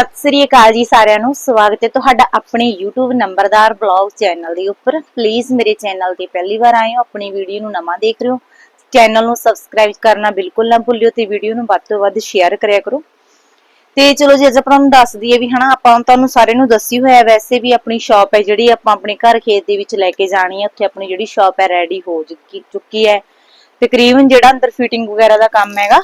ਸਤਿ ਸ੍ਰੀ ਅਕਾਲ ਜੀ ਸਾਰਿਆਂ ਨੂੰ। ਸਵਾਗਤ ਹੈ ਤੁਹਾਡਾ ਆਪਣੇ YouTube ਨੰਬਰਦਾਰ ਬਲੌਗ ਚੈਨਲ ਦੇ ਉੱਪਰ। ਪਲੀਜ਼ ਮੇਰੇ ਚੈਨਲ ਤੇ ਪਹਿਲੀ ਵਾਰ ਆਏ ਹੋ, ਆਪਣੀ ਵੀਡੀਓ ਨੂੰ ਨਵਾਂ ਦੇਖ ਰਹੇ ਹੋ। ਚੈਨਲ ਨੂੰ ਸਬਸਕ੍ਰਾਈਬ ਕਰਨਾ ਬਿਲਕੁਲ ਨਾ ਭੁੱਲਿਓ ਤੇ ਵੀਡੀਓ ਨੂੰ ਵੱਧ ਤੋਂ ਵੱਧ ਸ਼ੇਅਰ ਕਰਿਆ ਕਰੋ। ਤੇ ਚਲੋ ਜੀ, ਅੱਜ ਆਪਾਂ ਨੂੰ ਦੱਸ ਦਈਏ ਵੀ ਹਨਾ, ਆਪਾਂ ਤੁਹਾਨੂੰ ਸਾਰਿਆਂ ਨੂੰ ਦੱਸੀ ਹੋਇਆ ਵੈਸੇ ਵੀ ਆਪਣੀ ਸ਼ਾਪ ਹੈ ਜਿਹੜੀ ਆਪਾਂ ਆਪਣੇ ਘਰ ਖੇਤ ਦੇ ਵਿੱਚ ਲੈ ਕੇ ਜਾਣੀ ਹੈ, ਉੱਥੇ ਆਪਣੀ ਜਿਹੜੀ ਸ਼ਾਪ ਹੈ ਰੈਡੀ ਹੋ ਚੁੱਕੀ ਚੁੱਕੀ ਹੈ। ਤਕਰੀਬਨ ਜਿਹੜਾ ਅੰਦਰ ਫਿਟਿੰਗ ਵਗੈਰਾ ਦਾ ਕੰਮ ਹੈਗਾ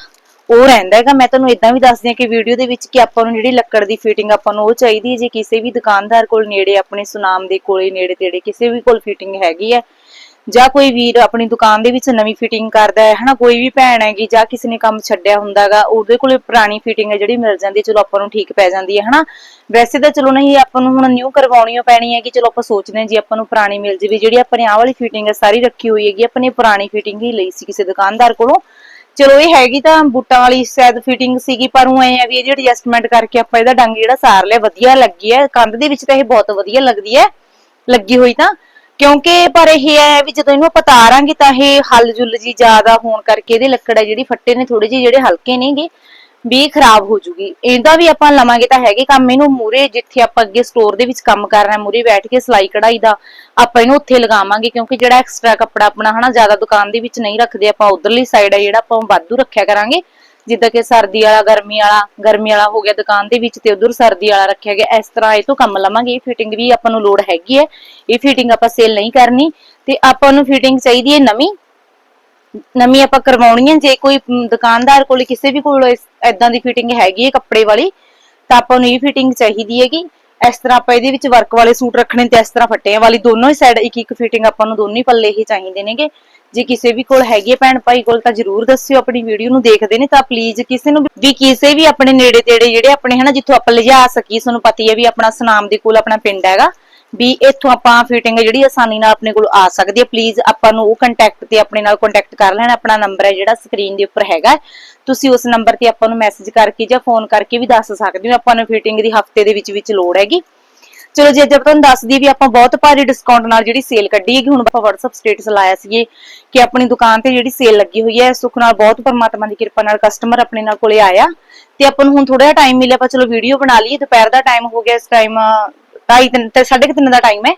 ਉਹ ਰਹਿੰਦਾ ਹੈਗਾ। ਮੈਂ ਤੁਹਾਨੂੰ ਇਦਾਂ ਵੀ ਦੱਸਦੀ ਹਾਂ ਕਿ ਵੀਡੀਓ ਦੇ ਵਿੱਚ ਕਿ ਆਪਾਂ ਨੂੰ ਜਿਹੜੀ ਲੱਕੜ ਦੀ ਫਿਟਿੰਗ ਆਪਾਂ ਨੂੰ ਉਹ ਚਾਹੀਦੀ ਹੈ। ਜੇ ਕਿਸੇ ਵੀ ਦੁਕਾਨਦਾਰ ਕੋਲ ਨੇੜੇ, ਆਪਣੇ ਸੁਨਾਮ ਦੇ ਕੋਲੇ, ਨੇੜੇ ਤੇੜੇ ਕਿਸੇ ਵੀ ਕੋਲ ਫਿਟਿੰਗ ਹੈਗੀ ਹੈ ਜਾਂ ਕੋਈ ਵੀਰ ਆਪਣੀ ਦੁਕਾਨ ਦੇ ਵਿੱਚ ਨਵੀਂ ਫਿਟਿੰਗ ਕਰਦਾ ਹੈ, ਹਨਾ, ਕੋਈ ਵੀ ਭੈਣ ਹੈਗੀ ਜਾਂ ਕਿਸੇ ਨੇ ਕੰਮ ਛੱਡਿਆ ਹੁੰਦਾਗਾ ਉਹਦੇ ਕੋਲੇ ਪੁਰਾਣੀ ਫਿਟਿੰਗ ਹੈ ਜਿਹੜੀ ਮਿਲ ਜਾਂਦੀ ਹੈ, ਚਲੋ ਆਪਾਂ ਨੂੰ ਠੀਕ ਪੈ ਜਾਂਦੀ ਹੈ, ਹਨਾ। ਵੈਸੇ ਤਾਂ ਚਲੋ ਨਹੀਂ, ਆਪਾਂ ਨੂੰ ਹੁਣ ਨਿਊ ਕਰਵਾਉਣੀ ਪੈਣੀ ਹੈ ਕਿ ਚਲੋ ਆਪਾਂ ਸੋਚਦੇ ਹਾਂ ਜੀ ਆਪਾਂ ਨੂੰ ਪੁਰਾਣੀ ਮਿਲ ਜਵੇ। ਜਿਹੜੀ ਆਪਣੇ ਆਹ ਵਾਲੀ ਫਿਟਿੰਗ ਹੈ, ਸਾਰੀ ਰੱਖੀ ਹੋਈ ਹੈਗੀ, ਆਪਣੀ ਪੁਰਾਣੀ ਫਿਟਿੰਗ ਹੀ ਲਈ ਸੀ ਕਿਸੇ ਦੁਕਾਨਦਾਰ ਕੋਲੋਂ। ਚਲੋ ਇਹ ਹੈਗੀ ਤਾਂ ਬੂਟਾਂ ਵਾਲੀ ਸ਼ਾਇਦ ਫਿਟਿੰਗ ਸੀਗੀ, ਪਰ ਉਹ ਐ ਆ ਵੀ ਇਹਦੀ ਐਡਜਸਟਮੈਂਟ ਕਰਕੇ ਆਪਾਂ ਇਹਦਾ ਡੰਗ ਜਿਹੜਾ ਸਾਰ ਲਿਆ, ਵਧੀਆ ਲੱਗੀ ਹੈ। ਕੰਧ ਦੇ ਵਿੱਚ ਤਾਂ ਇਹ ਬਹੁਤ ਵਧੀਆ ਲੱਗਦੀ ਹੈ, ਲੱਗੀ ਹੋਈ ਤਾਂ। ਕਿਉਂਕਿ ਪਰ ਇਹ ਹੈ ਵੀ ਜਦੋਂ ਇਹਨੂੰ ਆਪਾਂ ਤਾਰਾਂਗੇ ਤਾਂ ਇਹ ਹਲ ਜੁਲ ਜੀ ਜ਼ਿਆਦਾ ਹੋਣ ਕਰਕੇ ਇਹਦੇ ਲੱਕੜ ਹੈ ਜਿਹੜੀ ਫੱਟੇ ਨੇ ਥੋੜੇ ਜਿਹੇ ਜਿਹੜੇ ਹਲਕੇ ਨੇਗੇ ਵੀ ਖਰਾਬ ਹੋ ਜੂਗੀ। ਇਹਦਾ ਵੀ ਆਪਾਂ ਲਵਾਂਗੇ ਤਾਂ ਹੈਗੇ ਕੰਮ। ਇਹਨੂੰ ਮੂਰੇ ਜਿੱਥੇ ਆਪਾਂ ਅੱਗੇ ਸਟੋਰ ਦੇ ਵਿੱਚ ਕੰਮ ਕਰਨਾ ਮੂਰੇ ਬੈਠ ਕੇ ਸਲਾਈ ਕਢਾਈ ਦਾ, ਆਪਾਂ ਇਹਨੂੰ ਉੱਥੇ ਲਗਾਵਾਂਗੇ ਕਿਉਂਕਿ ਜਿਹੜਾ ਐਕਸਟਰਾ ਕੱਪੜਾ ਆਪਣਾ ਹਨਾ, ਜ਼ਿਆਦਾ ਦੁਕਾਨ ਦੇ ਵਿੱਚ ਨਹੀਂ ਰੱਖਦੇ। ਆਪਾਂ ਉਧਰਲੀ ਸਾਈਡ ਹੈ ਜਿਹੜਾ ਆਪਾਂ ਵਾਧੂ ਰੱਖਿਆ ਕਰਾਂਗੇ। ਜਿੱਦਾਂ ਕਿ ਸਰਦੀ ਵਾਲਾ, ਗਰਮੀ ਵਾਲਾ ਗਰਮੀ ਵਾਲਾ ਹੋ ਗਿਆ ਦੁਕਾਨ ਦੇ ਵਿੱਚ ਤੇ ਉਧਰ ਸਰਦੀ ਵਾਲਾ ਰੱਖਿਆ ਗਿਆ। ਇਸ ਤਰ੍ਹਾਂ ਇਹ ਤੋਂ ਕੰਮ ਲਵਾਂਗੇ। ਇਹ ਫਿਟਿੰਗ ਵੀ ਆਪਾਂ ਨੂੰ ਲੋੜ ਹੈਗੀ ਹੈ। ਇਹ ਫਿਟਿੰਗ ਆਪਾਂ ਸੇਲ ਨਹੀਂ ਕਰਨੀ ਤੇ ਆਪਾਂ ਨੂੰ ਫਿਟਿੰਗ ਚਾਹੀਦੀ ਹੈ ਨਵੀਂ। ਨਵੀਂ ਆਪਾਂ ਕਰਵਾਉਣੀ ਹੈ ਜੇ ਕੋਈ ਦੁਕਾਨਦਾਰ ਕੋਲ, ਕਿਸੇ ਵੀ ਕੋਲ ਐਦਾਂ ਦੀ ਫਿਟਿੰਗ ਹੈਗੀ ਹੈ ਕੱਪੜੇ ਵਾਲੀ, ਤਾਂ ਆਪਾਂ ਨੂੰ ਇਹ ਫਿਟਿੰਗ ਚਾਹੀਦੀ ਹੈਗੀ। ਇਸ ਤਰ੍ਹਾਂ ਆਪਾਂ ਇਹਦੇ ਵਿੱਚ ਵਰਕ ਵਾਲੇ ਸੂਟ ਰੱਖਣੇ ਤੇ ਇਸ ਤਰ੍ਹਾਂ ਫੱਟਿਆਂ ਵਾਲੀ, ਦੋਨੋਂ ਹੀ ਸਾਈਡ ਇੱਕ ਇੱਕ ਫਿਟਿੰਗ ਆਪਾਂ ਨੂੰ ਦੋਨੋਂ ਹੀ ਪੱਲੇ ਹੀ ਚਾਹੀਦੇ ਨੇਗੇ। ਜੇ ਕਿਸੇ ਵੀ ਕੋਲ ਹੈਗੀ ਹੈ ਭੈਣ ਭਾਈ ਕੋਲ, ਤਾਂ ਜਰੂਰ ਦੱਸਿਓ, ਆਪਣੀ ਵੀਡੀਓ ਨੂੰ ਦੇਖਦੇ ਨੇ, ਤਾਂ ਪਲੀਜ਼ ਕਿਸੇ ਨੂੰ ਵੀ, ਕਿਸੇ ਵੀ ਆਪਣੇ ਨੇੜੇ ਤੇੜੇ ਜਿਹੜੇ ਆਪਣੇ ਹਨਾ, ਜਿੱਥੋਂ ਆਪਾਂ ਲਿਜਾ ਸਕੀਏ, ਤੁਹਾਨੂੰ ਪਤਾ ਹੀ ਹੈ ਵੀ ਆਪਣਾ ਸੁਨਾਮ ਦੇ ਕੋਲ ਆਪਣਾ ਪਿੰਡ ਹੈਗਾ। ਵੀ ਇੱਥੋਂ ਆਪਾਂ ਫਿਟਿੰਗ ਜਿਹੜੀ ਆਸਾਨੀ ਨਾਲ ਆਪਣੇ ਕੋਲ ਆ ਸਕਦੀ ਹੈ। ਪਲੀਜ਼ ਆਪਾਂ ਨੂੰ ਉਹ ਕੰਟੈਕਟ ਤੇ ਆਪਣੇ ਨਾਲ ਕੰਟੈਕਟ ਕਰ ਲੈਣਾ। ਆਪਣਾ ਨੰਬਰ ਹੈ ਜਿਹੜਾ ਸਕਰੀਨ ਦੇ ਉੱਪਰ ਹੈਗਾ ਤੁਸੀਂ ਉਸ ਨੰਬਰ ਤੇ ਆਪਾਂ ਨੂੰ ਮੈਸੇਜ ਕਰਕੇ ਜਾਂ ਫੋਨ ਕਰਕੇ ਵੀ ਦੱਸ ਸਕਦੇ ਹੋ। ਆਪਾਂ ਨੂੰ ਫਿਟਿੰਗ ਦੀ ਹਫ਼ਤੇ ਦੇ ਵਿੱਚ ਵਿੱਚ ਲੋੜ ਹੈਗੀ। ਚਲੋ ਜੀ, ਅੱਜ ਆਪਾਂ ਤੁਹਾਨੂੰ ਦੱਸਦੀ ਵੀ ਆਪਾਂ ਬਹੁਤ ਭਾਰੀ ਡਿਸਕਾਊਂਟ ਨਾਲ ਜਿਹੜੀ ਸੇਲ ਕੱਢੀ ਹੈਗੀ। ਹੁਣ ਆਪਾਂ WhatsApp ਸਟੇਟਸ ਲਾਇਆ ਸੀਗੇ ਕਿ ਆਪਣੀ ਦੁਕਾਨ ਤੇ ਜਿਹੜੀ ਸੇਲ ਲੱਗੀ ਹੋਈ ਹੈ। ਸੁੱਖ ਨਾਲ ਬਹੁਤ ਪਰਮਾਤਮਾ ਦੀ ਕਿਰਪਾ ਨਾਲ ਕਸਟਮਰ ਆਪਣੇ ਨਾਲ ਕੋਲੇ ਆਇਆ। ਤੇ ਆਪਾਂ ਨੂੰ ਹੁਣ ਥੋੜਾ ਜਿਹਾ ਟਾਈਮ ਮਿਲਿਆ। ਆਪਾਂ ਚਲੋ ਵੀਡੀਓ ਬਣਾ ਲਈਏ। ਦੁਪਹਿਰ ਦਾ ਟਾਈਮ ਹੋ ਗਿਆ ਇਸ ਟਾਈਮ ਢਾਈ ਤਿੰਨ ਤੇ ਸਾਢੇ ਕੁ ਤਿੰਨ ਦਾ ਟਾਈਮ ਹੈ।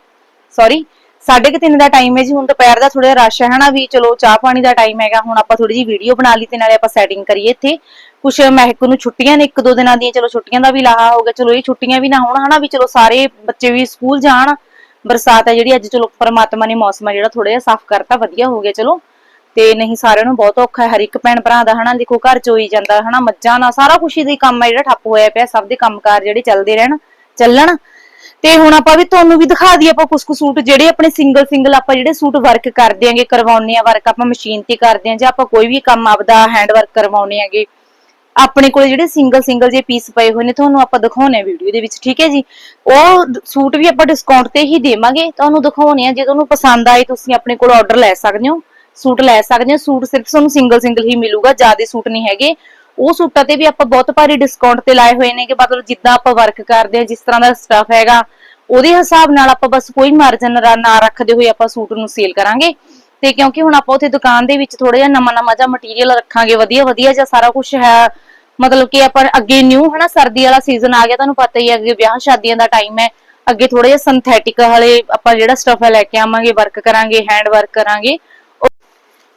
ਸੌਰੀ ਸਾਢੇ ਕੁ ਤਿੰਨ ਦਾ ਟਾਈਮ ਹੈ ਜੀ। ਹੁਣ ਦੁਪਹਿਰ ਦਾ ਥੋੜਾ ਰਸ਼ ਹੈ ਹਨਾ ਵੀ ਚਲੋ ਚਾਹ ਪਾਣੀ ਦਾ ਟਾਈਮ ਹੈਗਾ। ਹੁਣ ਆਪਾਂ ਥੋੜੀ ਜੀ ਵੀਡੀਓ ਬਣਾ ਲਈ ਤੇ ਨਾਲੇ ਆਪਾਂ ਸੈਟਿੰਗ ਕਰੀਏ ਇੱਥੇ। ਕੁਛ ਮਹਿਕ ਨੂੰ ਛੁੱਟੀਆਂ ਨੇ ਇੱਕ ਦੋ ਦਿਨਾਂ ਦੀਆਂ। ਚਲੋ ਛੁੱਟੀਆਂ ਦਾ ਵੀ ਲਾਹਾ ਹੋ ਗਿਆ। ਚਲੋ ਇਹ ਛੁੱਟੀਆਂ ਵੀ ਨਾ ਹੋਣ ਹਨਾ ਵੀ ਚਲੋ ਸਾਰੇ ਬੱਚੇ ਵੀ ਸਕੂਲ ਜਾਣ। ਬਰਸਾਤ ਹੈ ਜਿਹੜੀ ਅੱਜ ਚਲੋ ਪਰਮਾਤਮਾ ਨੇ ਮੌਸਮ ਹੈ ਜਿਹੜਾ ਥੋੜਾ ਜਿਹਾ ਸਾਫ਼ ਕਰਤਾ, ਵਧੀਆ ਹੋ ਗਿਆ ਚਲੋ। ਤੇ ਨਹੀਂ ਸਾਰਿਆਂ ਨੂੰ ਬਹੁਤ ਔਖਾ ਹੈ। ਹਰ ਇੱਕ ਭੈਣ ਭਰਾ ਦਾ ਹਨਾ ਦੇਖੋ ਘਰ ਚ ਹੋਈ ਜਾਂਦਾ ਹਨਾ ਮੱਝਾਂ ਨਾਲ ਸਾਰਾ ਕੁਝ ਇਹਦੇ ਕੰਮ ਹੈ ਜਿਹੜਾ ਠੱਪ ਹੋਇਆ ਪਿਆ। ਸਭ ਦੇ ਕੰਮਕਾਰ ਜਿਹੜੇ ਚੱਲਦੇ ਰਹਿਣ, ਚੱਲਣ। ਤੇ ਹੁਣ ਆਪਾਂ ਵੀ ਤੁਹਾਨੂੰ ਵੀ ਦਿਖਾ ਦਈਏ ਆਪਾਂ ਕੁਝ ਕੁ ਸੂਟ, ਜਿਹੜੇ ਆਪਣੇ ਸਿੰਗਲ ਸਿੰਗਲ ਆਪਾਂ ਜਿਹੜੇ ਸੂਟ ਵਰਕ ਕਰਦੇ ਆਂਗੇ ਕਰਵਾਉਨੇ ਆ ਵਰਕ ਆਪਾਂ ਮਸ਼ੀਨ ਤੇ ਕਰਦੇ ਆਂ ਜਾਂ ਆਪਾਂ ਕੋਈ ਵੀ ਕੰਮ ਆਪਦਾ ਹੈਂਡ ਵਰਕ ਕਰਵਾਉਨੇ ਆਂਗੇ। ਆਪਣੇ ਕੋਲੇ ਜਿਹੜੇ ਸਿੰਗਲ ਸਿੰਗਲ ਜੇ ਪੀਸ ਪਏ ਹੋਏ ਨੇ, ਤੁਹਾਨੂੰ ਆਪਾਂ ਦਿਖਾਉਣੇ ਆ ਵੀਡੀਓ ਦੇ ਵਿੱਚ, ਠੀਕ ਹੈ ਜੀ? ਉਹ ਸੂਟ ਵੀ ਆਪਾਂ ਡਿਸਕਾਊਂਟ ਤੇ ਹੀ ਦੇਵਾਂਗੇ, ਤੁਹਾਨੂੰ ਦਿਖਾਉਣੇ ਆ, ਜੇ ਤੁਹਾਨੂੰ ਪਸੰਦ ਆਏ ਤੁਸੀਂ ਆਪਣੇ ਕੋਲ ਆਰਡਰ ਲੈ ਸਕਦੇ ਹੋ, ਸੂਟ ਲੈ ਸਕਦੇ ਹੋ, ਸੂਟ ਸਿਰਫ ਤੁਹਾਨੂੰ ਸਿੰਗਲ ਸਿੰਗਲ ਹੀ ਮਿਲੂਗਾ, ਜ਼ਿਆਦਾ ਸੂਟ ਨਹੀਂ ਹੈਗੇ। ਉਹ ਸੂਟਾਂ ਤੇ ਵੀ ਆਪਾਂ ਬਹੁਤ ਭਾਰੀ ਡਿਸਕਾਊਂਟ ਤੇ ਲਾਏ ਹੋਏ ਨੇ ਕਿ ਮਤਲਬ ਜਿੱਦਾਂ ਆਪਾਂ ਵਰਕ ਕਰਦੇ ਆ ਜਿਸ ਤਰ੍ਹਾਂ ਦਾ ਸਟਫ ਹੈਗਾ, ਉਹਦੇ ਹਿਸਾਬ ਨਾਲ ਆਪਾਂ ਬਸ ਕੋਈ ਮਾਰਜਨ ਨਾ ਰੱਖਦੇ ਹੋਏ ਆਪਾਂ ਸੂਟ ਨੂੰ ਸੇਲ ਕਰਾਂਗੇ। ਤੇ ਕਿਉਂਕਿ ਹੁਣ ਆਪਾਂ ਉੱਥੇ ਦੁਕਾਨ ਦੇ ਵਿੱਚ ਥੋੜਾ ਜਿਹਾ ਨਵਾਂ ਨਵਾਂ ਜਿਹਾ ਮਟੀਰੀਅਲ ਰੱਖਾਂਗੇ ਵਧੀਆ ਵਧੀਆ ਜਿਹਾ ਸਾਰਾ ਕੁਝ ਹੈ। ਮਤਲਬ ਕਿ ਆਪਾਂ ਅੱਗੇ ਨਿਊ ਹਨਾ, ਸਰਦੀ ਵਾਲਾ ਸੀਜ਼ਨ ਆ ਗਿਆ, ਤੁਹਾਨੂੰ ਪਤਾ ਹੀ ਹੈ, ਅੱਗੇ ਵਿਆਹ ਸ਼ਾਦੀਆਂ ਦਾ ਟਾਈਮ ਹੈ। ਅੱਗੇ ਥੋੜਾ ਜਿਹਾ ਸਿੰਥੈਟਿਕ ਵਾਲੇ ਆਪਾਂ ਜਿਹੜਾ ਸਟਫ ਹੈ, ਲੈ ਕੇ ਆਵਾਂਗੇ ਵਰਕ ਕਰਾਂਗੇ ਹੈਂਡ ਵਰਕ ਕਰਾਂਗੇ।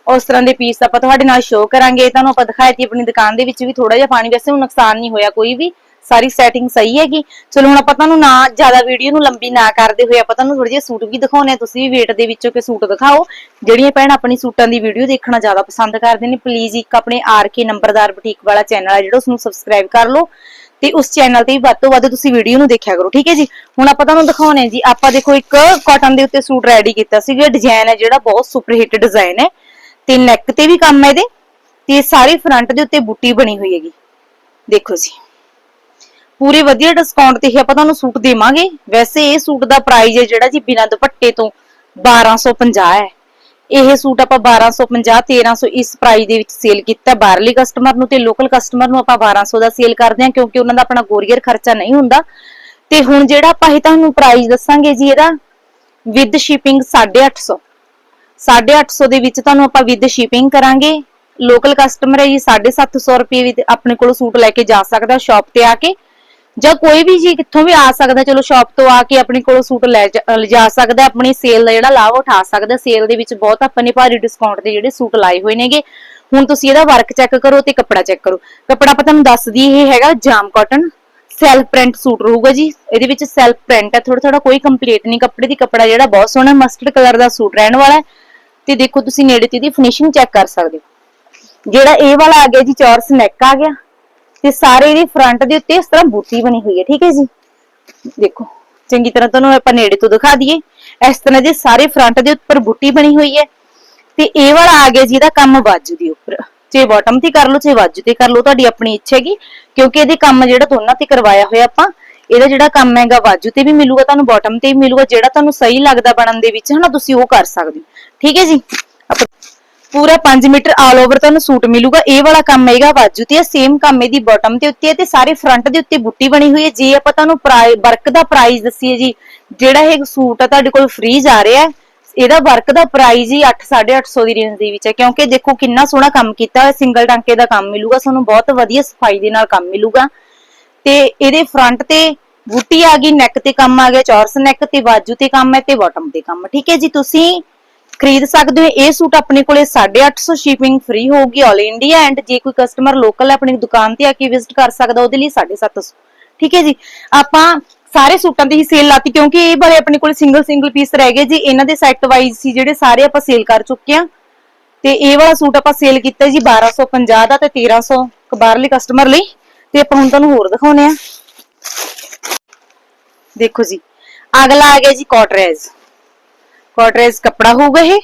ਉਸ ਤਰ੍ਹਾਂ ਦੇ ਪੀਸ ਆਪਾਂ ਤੁਹਾਡੇ ਨਾਲ ਸ਼ੋਅ ਕਰਾਂਗੇ। ਤੁਹਾਨੂੰ ਆਪਾਂ ਦਿਖਾਇਆ ਸੀ ਆਪਣੀ ਦੁਕਾਨ ਦੇ ਵਿੱਚ ਵੀ ਥੋੜਾ ਜਿਹਾ ਪਾਣੀ ਵੈਸੇ ਹੁਣ ਨੁਕਸਾਨ ਨਹੀਂ ਹੋਇਆ ਕੋਈ ਵੀ। ਸਾਰੀ ਸੈਟਿੰਗ ਸਹੀ ਹੈਗੀ। ਚਲੋ ਹੁਣ ਆਪਾਂ ਤੁਹਾਨੂੰ ਨਾ ਜ਼ਿਆਦਾ ਵੀਡੀਓ ਨੂੰ ਲੰਬੀ ਨਾ ਕਰਦੇ ਹੋਏ ਆਪਾਂ ਤੁਹਾਨੂੰ ਥੋੜੇ ਜਿਹੇ ਸੂਟ ਵੀ ਦਿਖਾਉਣੇ ਆ ਤੁਸੀਂ ਵੀ ਵੇਟ ਦੇ ਵਿੱਚੋਂ ਕਿ ਸੂਟ ਦਿਖਾਓ। ਜਿਹੜੀਆਂ ਭੈਣ ਆਪਣੀ ਸੂਟਾਂ ਦੀ ਵੀਡੀਓ ਦੇਖਣਾ ਜ਼ਿਆਦਾ ਪਸੰਦ ਕਰਦੇ ਨੇ ਪਲੀਜ਼ ਇੱਕ ਆਪਣੇ ਆਰ ਕੇ ਨੰਬਰਦਾਰ ਬੁਟੀਕ ਵਾਲਾ ਚੈਨਲ ਹੈ ਜਿਹੜਾ ਉਸ ਨੂੰ ਸਬਸਕ੍ਰਾਈਬ ਕਰ ਲਓ। ਤੇ ਉਸ ਚੈਨਲ ਤੇ ਵੀ ਵੱਧ ਤੋਂ ਵੱਧ ਤੁਸੀਂ ਵੀਡੀਓ ਨੂੰ ਦੇਖਿਆ ਕਰੋ, ਠੀਕ ਹੈ ਜੀ? ਹੁਣ ਆਪਾਂ ਤੁਹਾਨੂੰ ਦਿਖਾਉਣੇ ਜੀ, ਆਪਾਂ ਦੇਖੋ ਇੱਕ ਕਾਟਨ ਦੇ ਉੱਤੇ ਸੂਟ ਰੈਡੀ ਕੀਤਾ ਸੀਗਾ ਡਿਜ਼ਾਈਨ ਹੈ, ਜਿਹੜਾ ਬਹੁਤ ਸੁਪਰ ਹਿੱਟ ਡਿਜ਼ਾਈਨ ਹੈ। ਤੇ ਨੈਕ ਤੇ ਵੀ ਕੰਮ ਹੈ ਇਹਦੇ, ਤੇ ਸਾਰੇ ਫਰੰਟ ਦੇ ਉੱਤੇ ਬੁੱਟੀ ਬਣੀ ਹੋਈ ਹੈਗੀ। ਦੇਖੋ ਜੀ। ਪੂਰੇ ਵਧੀਆ ਡਿਸਕਾਊਂਟ ਤੇ ਹੀ ਆਪਾਂ ਤੁਹਾਨੂੰ ਸੂਟ ਦੇਵਾਂਗੇ। ਵੈਸੇ ਇਹ ਸੂਟ ਦਾ ਪ੍ਰਾਈਸ ਹੈ ਜਿਹੜਾ ਜੀ ਬਿਨਾਂ ਦੁਪੱਟੇ ਤੋਂ 1250 ਹੈ। ਇਹ ਸੂਟ ਆਪਾਂ 1250 1300 ਇਸ ਪ੍ਰਾਈਸ ਦੇ ਵਿੱਚ ਸੇਲ ਕੀਤਾ। ਬਾਹਰਲੀ ਕਸਟਮਰ ਨੂੰ ਤੇ ਲੋਕਲ ਕਸਟਮਰ ਨੂੰ ਆਪਾਂ 1200 ਦਾ ਸੇਲ ਕਰਦੇ ਹਾਂ, ਕਿਉਂਕਿ ਉਹਨਾਂ ਦਾ ਆਪਣਾ ਕੋਰੀਅਰ ਖਰਚਾ ਨਹੀਂ ਹੁੰਦਾ। ਤੇ ਹੁਣ ਜਿਹੜਾ ਆਪਾਂ ਇਹ ਤੁਹਾਨੂੰ ਪ੍ਰਾਈਸ ਦੱਸਾਂਗੇ ਜੀ ਇਹਦਾ ਵਿਦ ਸ਼ਿਪਿੰਗ 850 850 ਦੇ ਵਿੱਚ ਤੁਹਾਨੂੰ ਆਪਾਂ ਵਿਦ ਸ਼ਿਪਿੰਗ ਕਰਾਂਗੇ। ਲੋਕਲ ਕਸਟਮਰ ਹੈ ਜੀ 750 ਰੁਪਏ ਵਿੱਚ ਆਪਣੇ ਕੋਲੋਂ ਸੂਟ ਲੈ ਕੇ ਜਾ ਸਕਦਾ ਸ਼ਾਪ ਤੇ ਆ ਕੇ। ਜਾਂ ਕੋਈ ਵੀ ਜੀ ਕਿੱਥੋਂ ਵੀ ਆ ਸਕਦਾ, ਚਲੋ ਸ਼ਾਪ ਤੋਂ ਆ ਕੇ ਆਪਣੇ ਕੋਲੋਂ ਸੂਟ ਲੈ ਜਾ- ਸਕਦਾ, ਆਪਣੀ ਸੇਲ ਦਾ ਜਿਹੜਾ ਲਾਭ ਉਠਾ ਸਕਦਾ। ਸੇਲ ਦੇ ਵਿੱਚ ਬਹੁਤ ਆਪਾਂ ਨੇ ਭਾਰੀ ਡਿਸਕਾਊਂਟ ਤੇ ਜਿਹੜੇ ਸੂਟ ਲਾਏ ਹੋਏ ਨੇਗੇ। ਹੁਣ ਤੁਸੀਂ ਇਹਦਾ ਵਰਕ ਚੈੱਕ ਕਰੋ ਤੇ ਕੱਪੜਾ ਚੈੱਕ ਕਰੋ। ਕੱਪੜਾ ਆਪਾਂ ਤੁਹਾਨੂੰ ਦੱਸਦੀ ਇਹ ਹੈਗਾ jam cotton self print suit ਰਹੂਗਾ ਜੀ। ਇਹਦੇ ਵਿੱਚ ਸੈਲਫ ਪ੍ਰਿੰਟ ਹੈ ਥੋੜਾ ਥੋੜਾ ਕੋਈ ਕੰਪਲੀਟ ਨਹੀਂ। ਕੱਪੜੇ ਦੀ ਕੱਪੜਾ ਜਿਹੜਾ ਬਹੁਤ ਸੋਹਣਾ ਮਸਟਰਡ ਕਲਰ ਦਾ ਸੂਟ ਰਹਿਣ ਵਾਲਾ ਹੈ। ਤੇ ਦੇਖੋ ਤੁਸੀਂ ਨੇੜੇ ਤੇ ਇਹਦੀ ਫਿਨਿਸ਼ਿੰਗ ਚੈੱਕ ਕਰ ਸਕਦੇ ਹੋ। ਜਿਹੜਾ ਇਹ ਵਾਲਾ ਆ ਗਿਆ ਜੀ ਚੌਰਸ ਨੈਕ ਆ ਗਿਆ। ਤੇ ਸਾਰੇ ਇਹਦੇ ਫਰੰਟ ਦੇ ਉੱਤੇ ਇਸ ਤਰ੍ਹਾਂ ਬੂਟੀ ਬਣੀ ਹੋਈ ਹੈ, ਠੀਕ ਹੈ ਜੀ? ਦੇਖੋ, ਚੰਗੀ ਤਰ੍ਹਾਂ ਤੁਹਾਨੂੰ ਆਪਾਂ ਨੇੜੇ ਤੋਂ ਦਿਖਾ ਦਈਏ। ਇਸ ਤਰ੍ਹਾਂ ਦੇ ਸਾਰੇ ਫਰੰਟ ਦੇ ਉੱਪਰ ਬੂਟੀ ਬਣੀ ਹੋਈ ਹੈ। ਤੇ ਇਹ ਵਾਲਾ ਆ ਗਿਆ ਜੀ, ਇਹਦਾ ਕੰਮ ਬਾਜੂ ਦੇ ਉੱਪਰ। ਚਾਹੇ ਬਾਟਮ ਤੇ ਕਰ ਲਓ, ਚਾਹੇ ਬਾਜੂ ਤੇ ਕਰ ਲਓ, ਤੁਹਾਡੀ ਆਪਣੀ ਇੱਛਾ ਹੈਗੀ। ਕਿਉਂਕਿ ਇਹਦੇ ਕੰਮ ਜਿਹੜਾ ਦੋਨਾਂ ਤੇ ਕਰਵਾਇਆ ਹੋਇਆ ਆਪਾਂ ਇਹਦਾ ਜਿਹੜਾ ਕੰਮ ਹੈਗਾ ਬਾਜੂ ਤੇ ਵੀ ਮਿਲੂਗਾ, ਤੁਹਾਨੂੰ ਬਾਟਮ ਤੇ ਵੀ ਮਿਲੂਗਾ, ਜਿਹੜਾ ਤੁਹਾਨੂੰ ਸਹੀ ਲੱਗਦਾ ਬਣਨ ਦੇ ਵਿੱਚ, ਹਨਾ, ਤੁਸੀਂ ਉਹ ਕਰ ਸਕਦੇ ਠੀਕ ਹੈ ਜੀ? ਪੂਰਾ 5 ਮੀਟਰ ਆਲ ਓਵਰ ਤੁਹਾਨੂੰ ਸੂਟ ਮਿਲੂਗਾ। ਇਹ ਵਾਲਾ ਕੰਮ ਹੈਗਾ ਬਾਜੂ ਤੇ ਸੇਮ ਕੰਮ ਇਹਦੀ ਬਾਟਮ ਤੇ ਉੱਤੇ ਹੈ ਤੇ ਸਾਰੇ ਫਰੰਟ ਦੇ ਉੱਤੇ ਬੁੱਟੀ ਬਣੀ ਹੋਈ ਹੈ। ਜੇ ਆਪਾਂ ਤੁਹਾਨੂੰ ਵਰਕ ਦਾ ਪ੍ਰਾਈਸ ਦੱਸੀਏ ਜੀ, ਜਿਹੜਾ ਇਹ ਸੂਟ ਆ ਤੁਹਾਡੇ ਕੋਲ ਫ੍ਰੀ ਜਾ ਰਿਹਾ ਹੈ, ਇਹਦਾ ਵਰਕ ਦਾ ਪ੍ਰਾਈਸ ਹੀ 8 850 ਦੀ ਰੇਂਜ ਦੇ ਵਿੱਚ ਹੈ, ਕਿਉਂਕਿ ਦੇਖੋ ਕਿੰਨਾ ਸੋਹਣਾ ਕੰਮ ਕੀਤਾ ਹੋਇਆ ਸਿੰਗਲ ਟਾਂਕੇ ਦਾ ਕੰਮ ਮਿਲੂਗਾ, ਤੁਹਾਨੂੰ ਬਹੁਤ ਵਧੀਆ ਸਫ਼ਾਈ ਦੇ ਨਾਲ ਕੰਮ ਮਿਲੂਗਾ। ਤੇ ਇਹਦੇ ਫਰੰਟ ਤੇ ਬੂਟੀ ਆ ਗਈ ਨੈਕ ਤੇ ਕੰਮ ਆ ਗਿਆ ਚੌਰਸ ਨੈਕ ਤੇ ਬਾਜੂ ਤੇ ਕੰਮ ਹੈ ਤੇ ਬਾਟਮ ਤੇ ਕੰਮ। ਠੀਕ ਹੈ ਜੀ, ਤੁਸੀਂ ਖਰੀਦ ਸਕਦੇ ਹੋ। ਇਹ ਸੂਟ ਆਪਣੇ ਕੋਲੇ 850 ਸ਼ਿਪਿੰਗ ਫ੍ਰੀ ਹੋਊਗੀ 올 ਇੰਡੀਆ ਐਂਡ ਜੇ ਕੋਈ ਕਸਟਮਰ ਲੋਕਲ ਆਪਣੀ ਦੁਕਾਨ ਤੇ ਆ ਕੇ ਵਿਜ਼ਿਟ ਕਰ ਸਕਦਾ, ਉਹਦੇ ਲਈ 750 ਠੀਕ ਹੈ ਜੀ, ਆਪਾਂ ਸਾਰੇ ਸੂਟਾਂ ਦੀ ਹੀ ਸੇਲ ਲਾਤੀ, ਕਿਉਂਕਿ ਇਹ ਬਾਰੇ ਆਪਣੇ ਕੋਲ ਸਿੰਗਲ ਸਿੰਗਲ ਪੀਸ ਰਹਿ ਗਏ ਜੀ। ਇਹਨਾਂ ਦੇ ਸੈੱਟ ਵਾਈਜ਼ ਸੀ ਜਿਹੜੇ ਸਾਰੇ ਆਪਾਂ ਸੇਲ ਕਰ ਚੁੱਕੇ ਆ ਤੇ ਇਹ ਵਾਲਾ ਸੂਟ ਆਪਾਂ ਸੇਲ ਕੀਤਾ ਜੀ 1250 ਦਾ ਤੇ 1300 ਕ ਬਾਹਰਲੇ ਕਸਟਮਰ ਲਈ। ਤੇ ਆਪਾਂ ਹੁਣ ਤੁਹਾਨੂੰ ਹੋਰ ਦਿਖਾਉਨੇ ਆ ਦੇਖੋ ਜੀ, ਅਗਲਾ ਆ ਗਿਆ ਜੀ ਕਾਟਰੇਜ ਕਾਟਰੇਜ ਕੱਪੜਾ ਹੋਊਗਾ ਇਹ।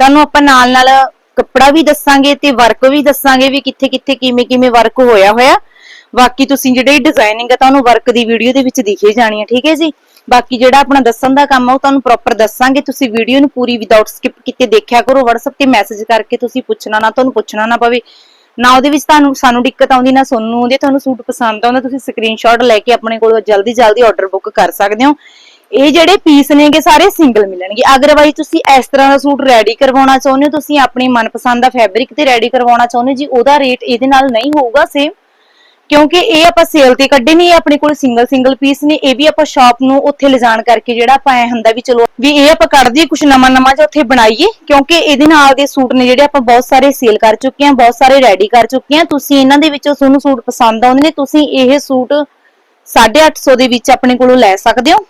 ਤੁਹਾਨੂੰ ਆਪਾਂ ਨਾਲ ਨਾਲ ਕੱਪੜਾ ਵੀ ਦੱਸਾਂਗੇ ਤੇ ਵਰਕ ਵੀ ਦੱਸਾਂਗੇ ਵੀ ਕਿੱਥੇ ਕਿੱਥੇ ਕਿਵੇਂ ਕਿਵੇਂ ਵਰਕ ਹੋਇਆ ਹੋਇਆ। ਬਾਕੀ ਤੁਸੀਂ ਜਿਹੜੇ ਡਿਜ਼ਾਈਨਿੰਗ ਹੈ ਤੁਹਾਨੂੰ ਵਰਕ ਦੀ ਵੀਡੀਓ ਦੇ ਵਿੱਚ ਦਿਖੇ ਜਾਣੀ ਹੈ ਠੀਕ ਹੈ ਜੀ? ਬਾਕੀ ਜਿਹੜਾ ਆਪਣਾ ਦੱਸਣ ਦਾ ਕੰਮ ਆ ਉਹ ਤੁਹਾਨੂੰ ਪ੍ਰੋਪਰ ਦੱਸਾਂਗੇ। ਤੁਸੀਂ ਵੀਡੀਓ ਨੂੰ ਪੂਰੀ ਵਿਦਆਊਟ ਸਕਿਪ ਕੀਤੇ ਦੇਖਿਆ ਕਰੋ, WhatsApp ਤੇ ਮੈਸੇਜ ਕਰਕੇ ਤੁਸੀਂ ਪੁੱਛਣਾ ਨਾ, ਤੁਹਾਨੂੰ ਪੁੱਛਣਾ ਨਾ ਪਵੇ। ਨਾ ਉਹਦੇ ਵਿੱਚ ਤੁਹਾਨੂੰ, ਸਾਨੂੰ ਦਿੱਕਤ ਆਉਂਦੀ, ਨਾ ਤੁਹਾਨੂੰ ਆਉਂਦੀ, ਤੁਹਾਨੂੰ ਸੂਟ ਪਸੰਦ ਆਉਂਦਾ, ਤੁਸੀਂ ਸਕਰੀਨਸ਼ਾਟ ਲੈ ਕੇ ਆਪਣੇ ਕੋਲ ਜਲਦੀ ਜਲਦੀ ਆਰਡਰ ਬੁੱਕ ਕਰ ਸਕਦੇ ਹੋ। ਇਹ ਜਿਹੜੇ ਪੀਸ ਨੇਗੇ, ਸਾਰੇ ਸਿੰਗਲ ਮਿਲਣਗੇ। ਅਗਰਵਾਈਜ਼ ਤੁਸੀਂ ਇਸ ਤਰ੍ਹਾਂ ਦਾ ਸੂਟ ਰੈਡੀ ਕਰਵਾਉਣਾ ਚਾਹੁੰਦੇ ਹੋ, ਤੁਸੀਂ ਆਪਣੀ ਮਨਪਸੰਦ ਦਾ ਫੈਬਰਿਕ ਤੇ ਰੈਡੀ ਕਰਵਾਉਣਾ ਚਾਹੁੰਦੇ ਹੋ, ਜੀ, ਉਹਦਾ ਰੇਟ ਇਹਦੇ ਨਾਲ ਨਹੀਂ ਹੋਊਗਾ ਸੇਮ ਕਿਉਂਕਿ ਇਹ ਆਪਾਂ ਸੇਲ ਤੇ ਕੱਢੇ ਨਹੀਂ ਆਪਣੇ ਕੋਲ ਸਿੰਗਲ ਸਿੰਗਲ ਪੀਸ ਨੇ, ਇਹ ਵੀ ਆਪਾਂ ਸ਼ਾਪ ਨੂੰ ਉੱਥੇ ਲਿਜਾਣ ਕਰਕੇ ਜਿਹੜਾ ਆਪਾਂ ਐ ਹੁੰਦਾ ਵੀ ਚਲੋ ਵੀ ਇਹ ਆਪਾਂ ਕੱਢ ਦਈਏ ਕੁਝ ਨਵਾਂ ਨਵਾਂ ਜਿਹਾ ਉੱਥੇ ਬਣਾਈਏ, ਕਿਉਂਕਿ ਇਹਦੇ ਨਾਲ ਦੇ ਸੂਟ ਨੇ ਜਿਹੜੇ ਆਪਾਂ ਬਹੁਤ ਸਾਰੇ ਸੇਲ ਕਰ ਚੁੱਕੇ ਹਾਂ, ਬਹੁਤ ਸਾਰੇ ਰੈਡੀ ਕਰ ਚੁੱਕੇ ਹਾਂ। ਤੁਸੀਂ ਇਹਨਾਂ ਦੇ ਵਿੱਚੋਂ ਤੁਹਾਨੂੰ ਸੂਟ ਪਸੰਦ ਆਉਂਦੇ ਨੇ, ਤੁਸੀਂ ਇਹ ਸੂਟ 850 ਦੇ ਵਿੱਚ ਆਪਣੇ ਕੋਲੋਂ ਲੈ ਸਕਦੇ ਹੋ।